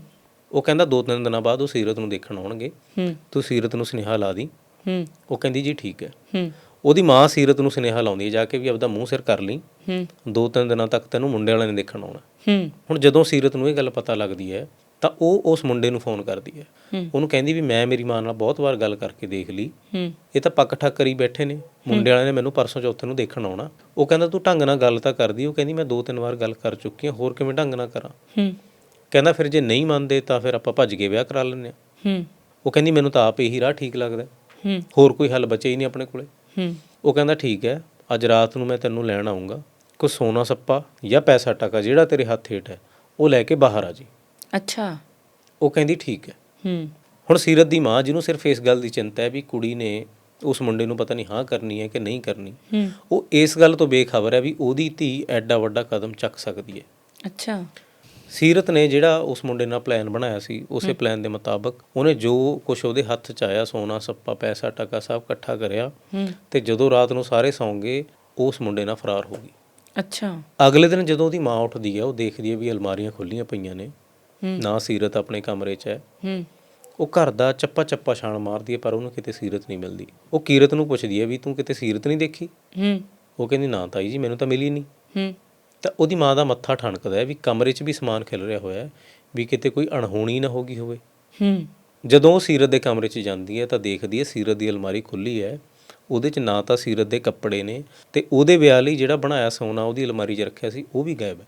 ਉਹ ਕਹਿੰਦਾ ਦੋ ਤਿੰਨ ਦਿਨਾਂ ਬਾਅਦ ਉਹ ਸੀਰਤ ਨੂੰ ਦੇਖਣ ਆਉਣਗੇ। ਹੂੰ। ਤੂੰ ਸੀਰਤ ਨੂੰ ਸੁਨੇਹਾ ਲਾ ਦੀ। ਹੂੰ। ਉਹ ਕਹਿੰਦੀ ਜੀ ਠੀਕ ਹੈ। ਹੂੰ। ਉਹਦੀ ਮਾਂ ਸੀਰਤ ਨੂੰ ਸੁਨੇਹਾ ਲਾਉਂਦੀ ਹੈ ਜਾ ਕੇ ਵੀ ਆਪਦਾ ਮੂੰਹ ਸਿਰ ਕਰ ਲਈ। ਹੂੰ। ਦੋ ਤਿੰਨ ਦਿਨਾਂ ਤੱਕ ਤੈਨੂੰ ਮੁੰਡੇ ਵਾਲਿਆਂ ਨੇ ਦੇਖਣ ਆਉਣਾ। ਹੂੰ। ਹੁਣ ਜਦੋਂ ਸੀਰਤ ਨੂੰ ਇਹ ਗੱਲ ਪਤਾ ਲੱਗਦੀ ਹੈ ਤਾਂ ਉਹ ਉਸ ਮੁੰਡੇ ਨੂੰ ਫੋਨ ਕਰਦੀ ਹੈ। ਉਹਨੂੰ ਕਹਿੰਦੀ ਵੀ ਮੈਂ ਮੇਰੀ ਮਾਂ ਨਾਲ ਬਹੁਤ ਵਾਰ ਗੱਲ ਕਰਕੇ ਦੇਖ ਲਈ। ਹੂੰ। ਇਹ ਤਾਂ ਪੱਕ ਠੱਕ ਕਰੀ ਬੈਠੇ ਨੇ। ਮੁੰਡੇ ਵਾਲਿਆਂ ਨੇ ਮੈਨੂੰ ਪਰਸੋਂ ਚੌਥੇ ਨੂੰ ਦੇਖਣ ਆਉਣਾ। ਉਹ ਕਹਿੰਦਾ ਤੂੰ ਢੰਗ ਨਾਲ ਗੱਲ ਤਾਂ ਕਰਦੀ ਉਹ ਕਹਿੰਦੀ ਮੈਂ ਦੋ ਤਿੰਨ ਵਾਰ ਗੱਲ ਕਰ ਚੁੱਕੀ ਹਾਂ ਹੋਰ ਕਿਵੇਂ ਢੰਗ ਨਾਲ ਕਰਾਂ? ਹੂੰ। ਕਹਿੰਦਾ ਫਿਰ ਜੇ ਨਹੀਂ ਮੰਨਦੇ ਤਾਂ ਫਿਰ ਆਪਾਂ ਭੱਜ ਕੇ ਵਿਆਹ ਕਰਾ ਲੈਂਦੇ ਹਾਂ। ਉਹ ਕਹਿੰਦੀ ਮੈਨੂੰ ਤਾਂ ਆਪ ਇਹੀ ਰਾਹ ਠੀਕ ਲੱਗਦਾ। ਹੋਰ ਕੋਈ ਹੱਲ ਬਚੇ ਹੀ ਨਹੀਂ ਆਪਣੇ ਕੋਲੇ। ਹੂੰ ਉਹ ਕਹਿੰਦਾ ਠੀਕ ਹੈ ਅੱਜ ਰਾਤ ਨੂੰ ਮੈਂ ਤੈਨੂੰ ਲੈਣ ਆਉਂਗਾ ਕੋਈ ਸੋਨਾ ਸੱਪਾ ਜਾਂ ਪੈਸਾ ਟਕਾ ਜਿਹੜਾ ਤੇਰੇ ਹੱਥ ਹੇਠ ਹੈ ਉਹ ਲੈ ਕੇ ਬਾਹਰ ਆ ਜੀ। ਅੱਛਾ। ਉਹ ਕਹਿੰਦੀ ਠੀਕ ਹੈ। ਹੂੰ। ਹੁਣ ਸੀਰਤ ਦੀ ਮਾਂ ਜਿਹਨੂੰ ਸਿਰਫ ਇਸ ਗੱਲ ਦੀ ਚਿੰਤਾ ਹੈ ਵੀ ਕੁੜੀ ਨੇ ਉਸ ਮੁੰਡੇ ਨੂੰ ਪਤਾ ਨਹੀਂ ਹਾਂ ਕਰਨੀ ਹੈ ਕਿ ਨਹੀਂ ਕਰਨੀ ਉਹ ਇਸ ਗੱਲ ਤੋਂ ਬੇਖਬਰ ਹੈ ਵੀ ਉਹਦੀ ਧੀ ਐਡਾ ਵੱਡਾ ਕਦਮ ਚੱਕ ਸਕਦੀ ਹੈ। ਅੱਛਾ। ਸੀਰਤ ਨੇ ਜਿਹੜਾ ਉਸ ਮੁੰਡੇ ਨਾਲ ਪਲਾਨ ਬਣਾਇਆ ਸੀ ਉਸੇ ਪਲਾਨ ਦੇ ਮੁਤਾਬਕ ਉਹਨੇ ਜੋ ਕੁਝ ਉਹਦੇ ਹੱਥ 'ਚ ਆਇਆ ਸੋਨਾ ਸੱਪਾ ਪੈਸਾ ਟਕਾ ਸਭ ਇਕੱਠਾ ਕਰਿਆ ਤੇ ਜਦੋਂ ਰਾਤ ਨੂੰ ਸਾਰੇ ਸੌਂ ਗਏ ਉਸ ਮੁੰਡੇ ਨਾਲ ਫਰਾਰ ਹੋ ਗਈ। ਅੱਛਾ। ਅਗਲੇ ਦਿਨ ਜਦੋਂ ਉਹਦੀ ਮਾਂ ਉੱਠਦੀ ਹੈ ਉਹ ਦੇਖਦੀ ਹੈ ਵੀ ਅਲਮਾਰੀਆਂ ਖੁੱਲੀਆਂ ਪਈਆਂ ਨੇ ਨਾ ਸੀਰਤ ਆਪਣੇ ਕਮਰੇ 'ਚ ਹੈ। ਹੂੰ। ਉਹ ਘਰ ਦਾ ਚੱਪਾ ਚੱਪਾ ਛਾਣ ਮਾਰਦੀ ਹੈ ਪਰ ਉਹਨੂੰ ਕਿਤੇ ਸੀਰਤ ਨਹੀਂ ਮਿਲਦੀ। ਉਹ ਕੀਰਤ ਨੂੰ ਪੁੱਛਦੀ ਹੈ ਵੀ ਤੂੰ ਕਿਤੇ ਸੀਰਤ ਨਹੀਂ ਦੇਖੀ? ਹੂੰ। ਉਹ ਕਹਿੰਦੀ ਨਾ ਤਾਈ ਜੀ ਮੈਨੂੰ ਤਾਂ ਮਿਲੀ ਨਹੀਂ ਹੂੰ। ਤਾਂ ਉਹਦੀ ਮਾਂ ਦਾ ਮੱਥਾ ਠਣਕਦਾ ਹੈ ਵੀ ਕਮਰੇ 'ਚ ਵੀ ਸਮਾਨ ਖਿਲ ਰਿਹਾ ਹੋਇਆ ਹੈ ਵੀ ਕਿਤੇ ਕੋਈ ਅਣਹੋਣੀ ਨਾ ਹੋ ਗਈ ਹੋਵੇ। ਹੂੰ। ਜਦੋਂ ਉਹ ਸੀਰਤ ਦੇ ਕਮਰੇ 'ਚ ਜਾਂਦੀ ਹੈ ਤਾਂ ਦੇਖਦੀ ਹੈ ਸੀਰਤ ਦੀ ਅਲਮਾਰੀ ਖੁੱਲੀ ਹੈ ਉਹਦੇ 'ਚ ਨਾ ਤਾਂ ਸੀਰਤ ਦੇ ਕੱਪੜੇ ਨੇ ਤੇ ਉਹਦੇ ਵਿਆਹ ਲਈ ਜਿਹੜਾ ਬਣਾਇਆ ਸੋਨਾ ਉਹਦੀ ਅਲਮਾਰੀ 'ਚ ਰੱਖਿਆ ਸੀ ਉਹ ਵੀ ਗਾਇਬ ਹੈ।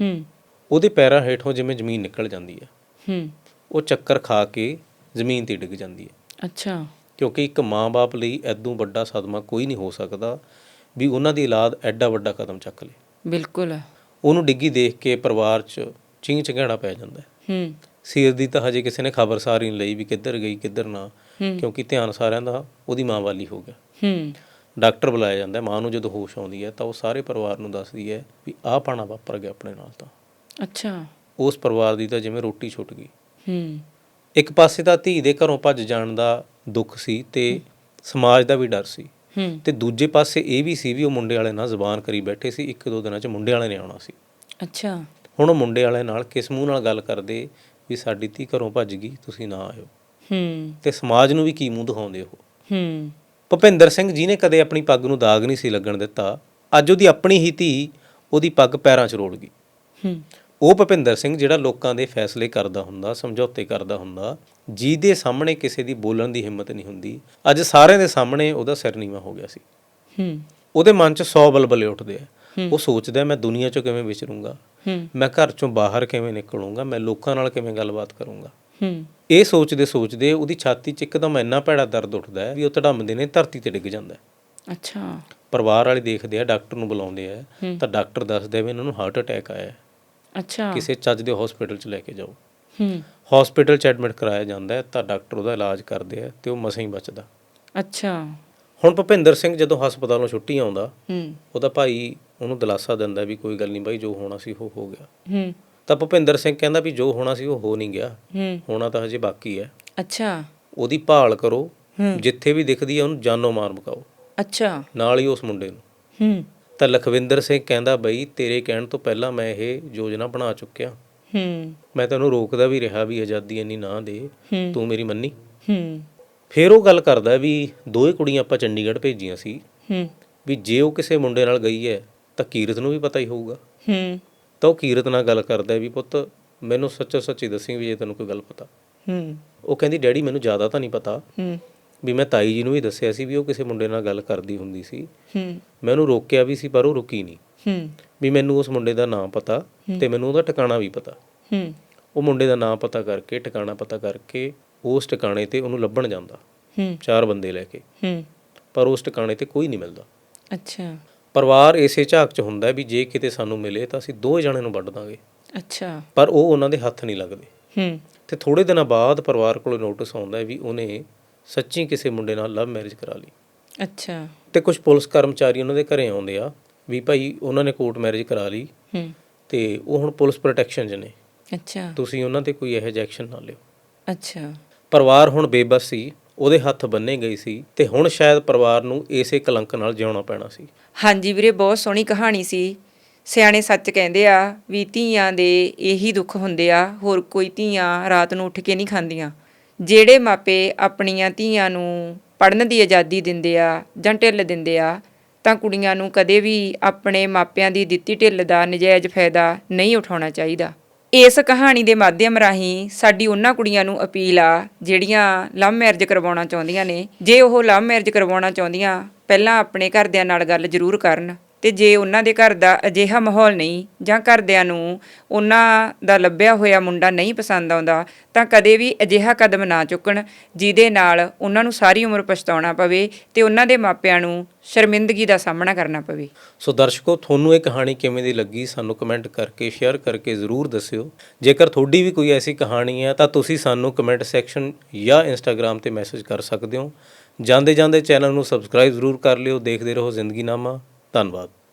ਹੂੰ। ਉਹਦੇ ਪੈਰਾਂ ਹੇਠੋਂ ਜਿਵੇਂ ਜ਼ਮੀਨ ਨਿਕਲ ਜਾਂਦੀ ਹੈ। ਹੂੰ। ਉਹ ਚੱਕਰ ਖਾ ਕੇ ਜ਼ਮੀਨ ਤੇ ਡਿੱਗ ਜਾਂਦੀ ਹੈ। ਅੱਛਾ। ਕਿਉਂਕਿ ਇੱਕ ਮਾਂ-ਬਾਪ ਲਈ ਐਦੋਂ ਵੱਡਾ ਸਦਮਾ ਕੋਈ ਨਹੀਂ ਹੋ ਸਕਦਾ ਵੀ ਉਹਨਾਂ ਦੀ ਔਲਾਦ ਐਡਾ ਵੱਡਾ ਕਦਮ ਚੱਕ ਲੇ। ਬਿਲਕੁਲ। ਉਹਨੂੰ ਡਿੱਗੀ ਦੇਖ ਕੇ ਪਰਿਵਾਰ 'ਚ ਚਿੰਗ ਚਿੰਗਾੜਾ ਪੈ ਜਾਂਦਾ ਹੈ। ਸੀਰ ਦੀ ਤਾਂ ਹਜੇ ਕਿਸੇ ਨੇ ਖਬਰਸਾਰ ਹੀ ਨਹੀਂ ਲਈ ਵੀ ਕਿੱਧਰ ਗਈ ਕਿੱਧਰ ਨਾ ਕਿਉਂਕਿ ਧਿਆਨ ਸਾਰਿਆਂ ਦਾ ਉਹਦੀ ਮਾਂ ਵਾਲੀ ਹੋ ਗਿਆ। ਹੂੰ। ਡਾਕਟਰ ਬੁਲਾਇਆ ਜਾਂਦਾ ਮਾਂ ਨੂੰ ਜਦੋਂ ਹੋਸ਼ ਆਉਂਦੀ ਹੈ ਤਾਂ ਉਹ ਸਾਰੇ ਪਰਿਵਾਰ ਨੂੰ ਦੱਸਦੀ ਹੈ ਵੀ ਆਹ ਪਾਣਾ ਵਾਪਰ ਗਿਆ ਆਪਣੇ ਨਾਲ ਤਾਂ। ਅੱਛਾ। ਉਸ ਪਰਿਵਾਰ ਦੀ ਤਾਂ ਜਿਵੇਂ ਰੋਟੀ ਛੁੱਟ ਗਈ। ਹੂੰ। ਇੱਕ ਪਾਸੇ ਤਾਂ ਧੀ ਦੇ ਘਰੋਂ ਭੱਜ ਜਾਣ ਦਾ ਦੁੱਖ ਸੀ ਤੇ ਸਮਾਜ ਦਾ ਵੀ ਡਰ ਸੀ। ਤੇ ਦੂਜੇ ਪਾਸੇ ਇਹ ਵੀ ਸੀ ਵੀ ਉਹ ਮੁੰਡੇ ਵਾਲੇ ਨਾਲ ਜ਼ੁਬਾਨ ਕਰੀ ਬੈਠੇ ਸੀ ਇੱਕ ਦੋ ਦਿਨਾਂ 'ਚ ਮੁੰਡੇ ਵਾਲੇ ਨੇ ਆਉਣਾ ਸੀ। ਅੱਛਾ। ਹੁਣ ਉਹ ਮੁੰਡੇ ਵਾਲੇ ਨਾਲ ਕਿਸ ਮੂੰਹ ਨਾਲ ਗੱਲ ਕਰਦੇ ਵੀ ਸਾਡੀ ਧੀ ਘਰੋਂ ਭੱਜ ਗਈ ਤੁਸੀਂ ਨਾ ਆਇਓ। ਹੂੰ। ਤੇ ਸਮਾਜ ਨੂੰ ਵੀ ਕੀ ਮੂੰਹ ਦਿਖਾਉਂਦੇ ਉਹ? ਹੂੰ। ਭੁਪਿੰਦਰ ਸਿੰਘ ਜੀ ਨੇ ਕਦੇ ਆਪਣੀ ਪੱਗ ਨੂੰ ਦਾਗ ਨਹੀਂ ਸੀ ਲੱਗਣ ਦਿੱਤਾ। ਅੱਜ ਉਹਦੀ ਆਪਣੀ ਹੀ ਧੀ ਉਹਦੀ ਪੱਗ ਪੈਰਾਂ 'ਚ ਰੋਲ ਗਈ। ਹੂੰ। ਉਹ ਭੁਪਿੰਦਰ ਸਿੰਘ ਜਿਹੜਾ ਲੋਕਾਂ ਦੇ ਫੈਸਲੇ ਕਰਦਾ ਹੁੰਦਾ ਸਮਝੌਤੇ ਕਰਦਾ ਹੁੰਦਾ ਜਿਹਦੇ ਸਾਹਮਣੇ ਕਿਸੇ ਦੀ ਬੋਲਣ ਦੀ ਹਿੰਮਤ ਨਹੀਂ ਹੁੰਦੀ। ਅੱਜ ਸਾਰਿਆਂ ਦੇ ਸਾਹਮਣੇ ਉਹਦਾ ਸਿਰ ਨੀਵਾ ਹੋ ਗਿਆ ਸੀ। ਹੂੰ। ਉਹਦੇ ਮਨ 'ਚ 100 ਬਲਬਲੇ ਉੱਠਦੇ ਆ। ਉਹ ਸੋਚਦਾ ਮੈਂ ਦੁਨੀਆ 'ਚ ਕਿਵੇਂ ਵਿਚਰੂੰਗਾ? ਮੈਂ ਘਰ 'ਚੋਂ ਬਾਹਰ ਕਿਵੇਂ ਨਿਕਲੂੰਗਾ? ਮੈਂ ਲੋਕਾਂ ਨਾਲ ਕਿਵੇਂ ਗੱਲਬਾਤ ਕਰੂੰਗਾ? ਹੂੰ। ਇਹ ਸੋਚਦੇ ਸੋਚਦੇ ਉਹਦੀ ਛਾਤੀ 'ਚ ਇੱਕਦਮ ਇੰਨਾ ਭੈੜਾ ਦਰਦ ਉੱਠਦਾ ਹੈ ਵੀ ਉਹ ਧੜਮਦੇ ਨੇ ਧਰਤੀ ਤੇ ਡਿੱਗ ਜਾਂਦਾ ਹੈ। ਅੱਛਾ। ਪਰਿਵਾਰ ਵਾਲੇ ਦੇਖਦੇ ਆ ਡਾਕਟਰ ਨੂੰ ਬੁਲਾਉਂਦੇ ਆ ਤਾਂ ਡਾਕਟਰ ਦੱਸਦੇ ਵੀ ਇਹਨਾਂ ਨੂੰ ਹਾਰਟ ਅਟੈਕ ਆਇਆ ਹੈ। ਅੱਛਾ। ਕਿਸੇ ਚੱਜ ਦੇ ਹਸਪੀਟਲ 'ਚ ਲੈ ਕੇ ਜਾਓ। ਹੂੰ। ਹਸਪੀਟਲ 'ਚ ਐਡਮਿਟ ਕਰਾਇਆ ਜਾਂਦਾ ਹੈ ਤਾਂ ਡਾਕਟਰ ਉਹਦਾ ਇਲਾਜ ਕਰਦੇ ਆ ਤੇ ਉਹ ਮਸਾਂ ਹੀ ਬਚਦਾ। ਅੱਛਾ। ਹੁਣ ਭੁਪਿੰਦਰ ਸਿੰਘ ਜਦੋਂ ਹਸਪਤਾਲੋਂ ਛੁੱਟੀ ਆਉਂਦਾ ਹੂੰ। ਉਹਦਾ ਭਾਈ ਉਹਨੂੰ ਦਿਲਾਸਾ ਦਿੰਦਾ ਵੀ ਕੋਈ ਗੱਲ ਨਹੀਂ ਬਾਈ ਜੋ ਹੋਣਾ ਸੀ ਉਹ ਹੋ ਗਿਆ। ਹੂੰ। ਤਾਂ ਭੁਪਿੰਦਰ ਸਿੰਘ ਕਹਿੰਦਾ ਵੀ ਜੋ ਹੋਣਾ ਸੀ ਉਹ ਹੋ ਨਹੀਂ ਗਿਆ। ਹੂੰ। ਹੋਣਾ ਤਾਂ ਹਜੇ ਬਾਕੀ ਹੈ। ਅੱਛਾ। ਉਹਦੀ ਭਾਲ ਕਰੋ ਜਿੱਥੇ ਵੀ ਦਿਖਦੀ ਹੈ ਉਹਨੂੰ ਜਾਨੋਂ ਮਾਰ ਮੁਕਾਓ। ਅੱਛਾ। ਨਾਲ ਹੀ ਉਸ ਮੁੰਡੇ ਨੂੰ। ਹੂੰ। ਤਾਂ ਲਖਵਿੰਦਰ ਸਿੰਘ ਕਹਿੰਦਾ ਬਈ ਤੇਰੇ ਕਹਿਣ ਤੋਂ ਪਹਿਲਾਂ ਮੈਂ ਇਹ ਯੋਜਨਾ ਬਣਾ ਚੁੱਕਿਆ। ਹੂੰ। ਮੈਂ ਤੈਨੂੰ ਰੋਕਦਾ ਵੀ ਰਿਹਾ ਵੀ ਆਜ਼ਾਦੀ ਇੰਨੀ ਨਾ ਦੇ। ਤੂੰ ਮੇਰੀ ਮੰਨੀ। ਹੂੰ। ਫਿਰ ਉਹ ਗੱਲ ਕਰਦਾ ਵੀ ਦੋਏ ਕੁੜੀਆਂ ਆਪਾਂ ਚੰਡੀਗੜ੍ਹ ਭੇਜੀਆਂ ਸੀ। ਹੂੰ। ਵੀ ਜੇ ਉਹ ਕਿਸੇ ਮੁੰਡੇ ਨਾਲ ਗਈ ਹੈ ਤਾਂ ਕੀਰਤ ਨੂੰ ਵੀ ਪਤਾ ਹੀ ਹੋਊਗਾ। ਹੂੰ। ਤਾਂ ਉਹ ਕੀਰਤ ਨਾਲ ਗੱਲ ਕਰਦਾ ਵੀ ਪੁੱਤ ਮੈਨੂੰ ਸੱਚੋ ਸੱਚੀ ਦੱਸੀ ਵੀ ਜੇ ਤੈਨੂੰ ਕੋਈ ਗੱਲ ਪਤਾ। ਹੂੰ। ਉਹ ਕਹਿੰਦੀ ਡੈਡੀ ਮੈਨੂੰ ਜ਼ਿਆਦਾ ਤਾਂ ਨਹੀਂ ਪਤਾ। ਹੂੰ। ਵੀ ਮੈਂ ਤਾਈ ਜੀ ਨੂੰ ਵੀ ਦੱਸਿਆ ਸੀ ਵੀ ਉਹ ਕਿਸੇ ਮੁੰਡੇ ਨਾਲ ਗੱਲ ਕਰਦੀ ਹੁੰਦੀ ਸੀ। ਹੂੰ। ਮੈਂ ਉਹਨੂੰ ਰੋਕਿਆ ਵੀ ਸੀ ਪਰ ਉਹ ਰੁਕੀ ਨਹੀਂ। ਹੂੰ। ਵੀ ਮੈਨੂੰ ਉਸ ਮੁੰਡੇ ਦਾ ਨਾਮ ਪਤਾ ਤੇ ਮੈਨੂੰ ਉਹਦਾ ਟਿਕਾਣਾ ਵੀ ਪਤਾ। ਹੂੰ। ਉਹ ਮੁੰਡੇ ਦਾ ਨਾਮ ਪਤਾ ਕਰਕੇ ਟਿਕਾਣਾ ਪਤਾ ਕਰਕੇ ਉਸ ਟਿਕਾਣੇ ਤੇ ਉਹਨੂੰ ਲੱਭਣ ਜਾਂਦਾ। ਹੂੰ। ਚਾਰ ਬੰਦੇ ਲੈ ਕੇ। ਹੂੰ। ਪਰ ਉਸ ਟਿਕਾਣੇ ਤੇ ਕੋਈ ਨਹੀਂ ਮਿਲਦਾ। ਅੱਛਾ। ਪਰਿਵਾਰ ਇਸੇ ਝਾਕ 'ਚ ਹੁੰਦਾ ਵੀ ਜੇ ਕਿਤੇ ਸਾਨੂੰ ਮਿਲੇ ਤਾਂ ਅਸੀਂ ਦੋ ਜਣੇ ਨੂੰ ਵੱਢ ਦਾਂਗੇ। ਅੱਛਾ। ਪਰ ਉਹ ਉਹਨਾਂ ਦੇ ਹੱਥ ਨਹੀਂ ਲੱਗਦੇ। ਹੂੰ। ਤੇ ਥੋੜੇ ਦਿਨਾਂ ਬਾਅਦ ਪਰਿਵਾਰ ਕੋਲ ਨੋਟਿਸ ਆਉਂਦਾ ਵੀ ਉਹਨੇ ਸੱਚੀ ਕਿਸੇ ਮੁੰਡੇ ਨਾਲ ਲਵ ਮੈਰਿਜ ਕਰਾ ਲਈ। ਅੱਛਾ। ਤੇ ਕੁਝ ਪੁਲਿਸ ਕਰਮਚਾਰੀ ਉਹਨਾਂ ਦੇ ਘਰੇ ਆਉਂਦੇ ਆ ਵੀ ਭਾਈ ਉਹਨਾਂ ਨੇ ਕੋਰਟ ਮੈਰਿਜ ਕਰਾ ਲਈ। ਹੂੰ। ਤੇ ਉਹ ਹੁਣ ਪੁਲਿਸ ਪ੍ਰੋਟੈਕਸ਼ਨ 'ਚ ਨੇ। ਅੱਛਾ। ਤੁਸੀਂ ਉਹਨਾਂ ਤੇ ਕੋਈ ਇਹੋ ਜਿਹਾ ਐਕਸ਼ਨ ਨਾ ਲਿਓ। ਅੱਛਾ। ਪਰਿਵਾਰ ਹੁਣ ਬੇਬਸ ਸੀ ਉਹਦੇ ਹੱਥ ਬੰਨੇ ਗਈ ਸੀ ਤੇ ਹੁਣ ਸ਼ਾਇਦ ਪਰਿਵਾਰ ਨੂੰ ਇਸੇ ਕਲੰਕ ਨਾਲ ਜਿਉਣਾ ਪੈਣਾ ਸੀ। ਹਾਂਜੀ ਵੀਰੇ ਬਹੁਤ ਸੋਹਣੀ ਕਹਾਣੀ ਸੀ। ਸਿਆਣੇ ਸੱਚ ਕਹਿੰਦੇ ਆ ਵੀ ਧੀਆਂ ਦੇ ਇਹੀ ਦੁੱਖ ਹੁੰਦੇ ਆ ਹੋਰ ਕੋਈ ਧੀਆਂ ਰਾਤ ਨੂੰ ਉੱਠ ਕੇ ਨਹੀਂ ਖਾਂਦੀਆਂ। ਜਿਹੜੇ ਮਾਪੇ ਆਪਣੀਆਂ ਧੀਆਂ ਨੂੰ ਪੜਨ ਦੀ ਆਜ਼ਾਦੀ ਦਿੰਦੇ ਆ ਜਾਂ ਢਿੱਲ ਦਿੰਦੇ ਆ, ਤਾਂ ਕੁੜੀਆਂ ਨੂੰ ਕਦੇ ਵੀ ਆਪਣੇ ਮਾਪਿਆਂ ਦੀ ਦਿੱਤੀ ਢਿੱਲ ਦਾ ਨਜਾਇਜ਼ ਫਾਇਦਾ ਨਹੀਂ ਉਠਾਉਣਾ ਚਾਹੀਦਾ। ਇਸ ਕਹਾਣੀ ਦੇ ਮਾਧਿਅਮ ਰਾਹੀਂ ਸਾਡੀ ਉਹਨਾਂ ਕੁੜੀਆਂ ਨੂੰ ਅਪੀਲ ਆ, ਜਿਹੜੀਆਂ ਲਵ ਮੈਰਿਜ ਕਰਵਾਉਣਾ ਚਾਹੁੰਦੀਆਂ ਨੇ। ਜੇ ਉਹ ਲਵ ਮੈਰਿਜ ਕਰਵਾਉਣਾ ਚਾਹੁੰਦੀਆਂ, ਪਹਿਲਾਂ ਆਪਣੇ ਘਰਦਿਆਂ ਨਾਲ ਗੱਲ ਜ਼ਰੂਰ ਕਰਨ। ਤੇ ਜੇ ਉਹਨਾਂ ਦੇ ਘਰ ਦਾ ਅਜਿਹਾ ਮਾਹੌਲ ਨਹੀਂ ਜਾਂ ਘਰਦਿਆਂ ਨੂੰ ਉਹਨਾਂ ਦਾ ਲੱਭਿਆ ਹੋਇਆ ਮੁੰਡਾ ਨਹੀਂ ਪਸੰਦ ਆਉਂਦਾ, ਤਾਂ ਕਦੇ ਵੀ ਅਜਿਹਾ ਕਦਮ ਨਾ ਚੁੱਕਣ ਜਿਹਦੇ ਨਾਲ ਉਹਨਾਂ ਨੂੰ ਸਾਰੀ ਉਮਰ ਪਛਤਾਉਣਾ ਪਵੇ ਤੇ ਉਹਨਾਂ ਦੇ ਮਾਪਿਆਂ ਨੂੰ ਸ਼ਰਮਿੰਦਗੀ ਦਾ ਸਾਹਮਣਾ ਕਰਨਾ ਪਵੇ। ਸੋ ਦਰਸ਼ਕੋ, ਤੁਹਾਨੂੰ ਇਹ ਕਹਾਣੀ ਕਿਵੇਂ ਦੀ ਲੱਗੀ ਸਾਨੂੰ ਕਮੈਂਟ ਕਰਕੇ, ਸ਼ੇਅਰ ਕਰਕੇ ਜ਼ਰੂਰ ਦੱਸਿਓ। ਜੇਕਰ ਤੁਹਾਡੀ ਵੀ ਕੋਈ ਐਸੀ ਕਹਾਣੀ ਹੈ ਤਾਂ ਤੁਸੀਂ ਸਾਨੂੰ ਕਮੈਂਟ ਸੈਕਸ਼ਨ ਜਾਂ ਇੰਸਟਾਗ੍ਰam ਤੇ ਮੈਸੇਜ ਕਰ ਸਕਦੇ ਹੋ। ਜਾਂਦੇ ਜਾਂਦੇ ਚੈਨਲ ਨੂੰ ਸਬਸਕ੍ਰਾਈਬ ਜ਼ਰੂਰ ਕਰ ਲਿਓ, ਦੇਖਦੇ ਰਹੋ ਜ਼ਿੰਦਗੀਨਾਮਾ। ਧੰਨਵਾਦ।